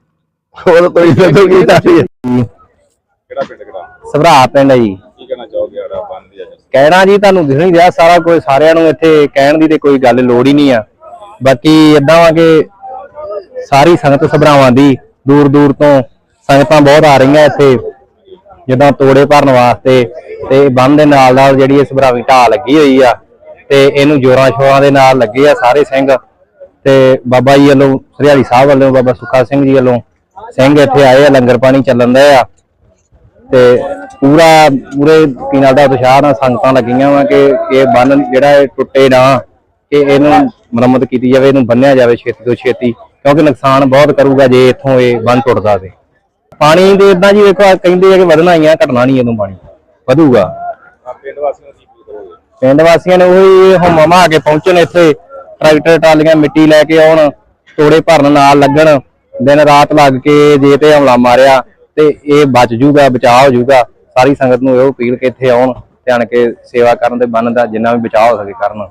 ਉਹ ਤਾਂ ਤੁਸੀਂ ਦੱਸੋ ਕੀ ਚਾਹੀਏ? ਕਿਹੜਾ ਪਿੰਡ ਕਿਹੜਾ? ਸਭਰਾ ਪਿੰਡ ਹੈ ਜੀ। ਕੀ ਕਹਿਣਾ ਚਾਹੋਗੇ ਆੜਾ ਬੰਦ ਦੀ ਅੱਜ? ਕਹਿਣਾ ਜੀ ਤੁਹਾਨੂੰ ਦਿਖ ਨਹੀਂ ਰਿਹਾ ਸਾਰਾ ਕੁਝ ਸਾਰਿਆਂ ਨੂੰ ਇੱਥੇ ਕਹਿਣ ਦੀ ਤੇ ਕੋਈ ਗੱਲ ਲੋੜ ਹੀ ਨਹੀਂ ਆ। ਬਾਕੀ ਇਦਾਂ ਵਾ ਕਿ ਸਾਰੀ ਸੰਗਤ ਸਭਰਾਵਾਂ ਦੀ ਦੂਰ ਦੂਰ ਤੋਂ ਸੰਗਤਾਂ ਬਹੁਤ ਆ ਰਹੀਆਂ ਇੱਥੇ ਜਿੱਦਾਂ ਤੋੜੇ ਭਰਨ ਵਾਸਤੇ ਤੇ ਬੰਨ ਦੇ ਨਾਲ ਨਾਲ ਜਿਹੜੀ ਇਹ ਸਭਰਾਵੀ ਢਾਹ ਲੱਗੀ ਹੋਈ ਆ ਤੇ ਇਹਨੂੰ ਜੋਰਾਂ ਸ਼ੋਰਾਂ ਦੇ ਨਾਲ ਲੱਗੇ ਆ ਸਾਰੇ ਸਿੰਘ ਤੇ ਬਾਬਾ ਜੀ ਵੱਲੋਂ ਸਰਿਆਲੀ ਸਾਹਿਬ ਵੱਲੋਂ ਬਾਬਾ ਸੁੱਖਾ ਸਿੰਘ ਜੀ ਵੱਲੋਂ ਸਿੰਘ ਇੱਥੇ ਆਏ ਆ ਲੰਗਰ ਪਾਣੀ ਚੱਲਣ ਦਾ ਆ। ਤੇ ਪੂਰਾ, ਪੂਰੇ ਕੀ ਨਾਲ ਦਾ ਉਤਸ਼ਾਹ ਨਾਲ ਸੰਗਤਾਂ ਲੱਗੀਆਂ ਵਾ ਕਿ ਇਹ ਬੰਨ ਜਿਹੜਾ ਇਹ ਟੁੱਟੇ ਨਾ, ਕਿ ਇਹਨੂੰ ਮੁਰੰਮਤ ਕੀਤੀ ਜਾਵੇ, ਇਹਨੂੰ ਬੰਨਿਆ ਜਾਵੇ ਛੇਤੀ ਤੋਂ ਛੇਤੀ, ਕਿਉਂਕਿ ਨੁਕਸਾਨ ਬਹੁਤ ਕਰੂਗਾ ਜੇ ਇੱਥੋਂ ਇਹ ਬੰਨ ਟੁੱਟਦਾ ਤੇ ਪਾਣੀ ਦੇ ਇਦਾਂ ਜੀ ਵੇਖੋ ਕਹਿੰਦੇ ਆ ਕਿ ਵਧਣਾ ਹੀ ਆ, ਘਟਣਾ ਨਹੀਂ ਇਹਨੂੰ ਪਾਣੀ, ਵਧੂਗਾ। ਪਿੰਡ ਵਾਸੀਆਂ ਨੂੰ ਕੀ ਕਰੋਗੇ ਪਿੰਡ ਵਾਸੀਆਂ ਨੇ ਉਹੀ ਹਮਾਮਾ ਆ ਕੇ ਪਹੁੰਚਣ ਇੱਥੇ, ਟਰੈਕਟਰ, ਟਰਾਲੀਆਂ, ਮਿੱਟੀ ਲੈ ਕੇ ਆਉਣ, ਤੋੜੇ ਭਰਨ ਨਾਲ ਲੱਗਣ, ਦਿਨ ਰਾਤ ਲੱਗ ਕੇ ਜੇ ਤੇ ਹਮਲਾ ਮਾਰਿਆ ਤੇ ਇਹ ਬਚ ਜੂਗਾ, ਬਚਾਅ ਹੋ ਜੂਗਾ। ਸਾਰੀ ਸੰਗਤ ਨੂੰ ਇਹ ਅਪੀਲ ਕਿ ਇੱਥੇ ਆਉਣ, ਧਿਆਨ ਕੇ ਸੇਵਾ ਕਰਨ ਤੇ ਬੰਨ ਦਾ ਜਿੰਨਾ ਵੀ ਬਚਾਅ ਹੋ ਸਕੇ ਕਰਨ।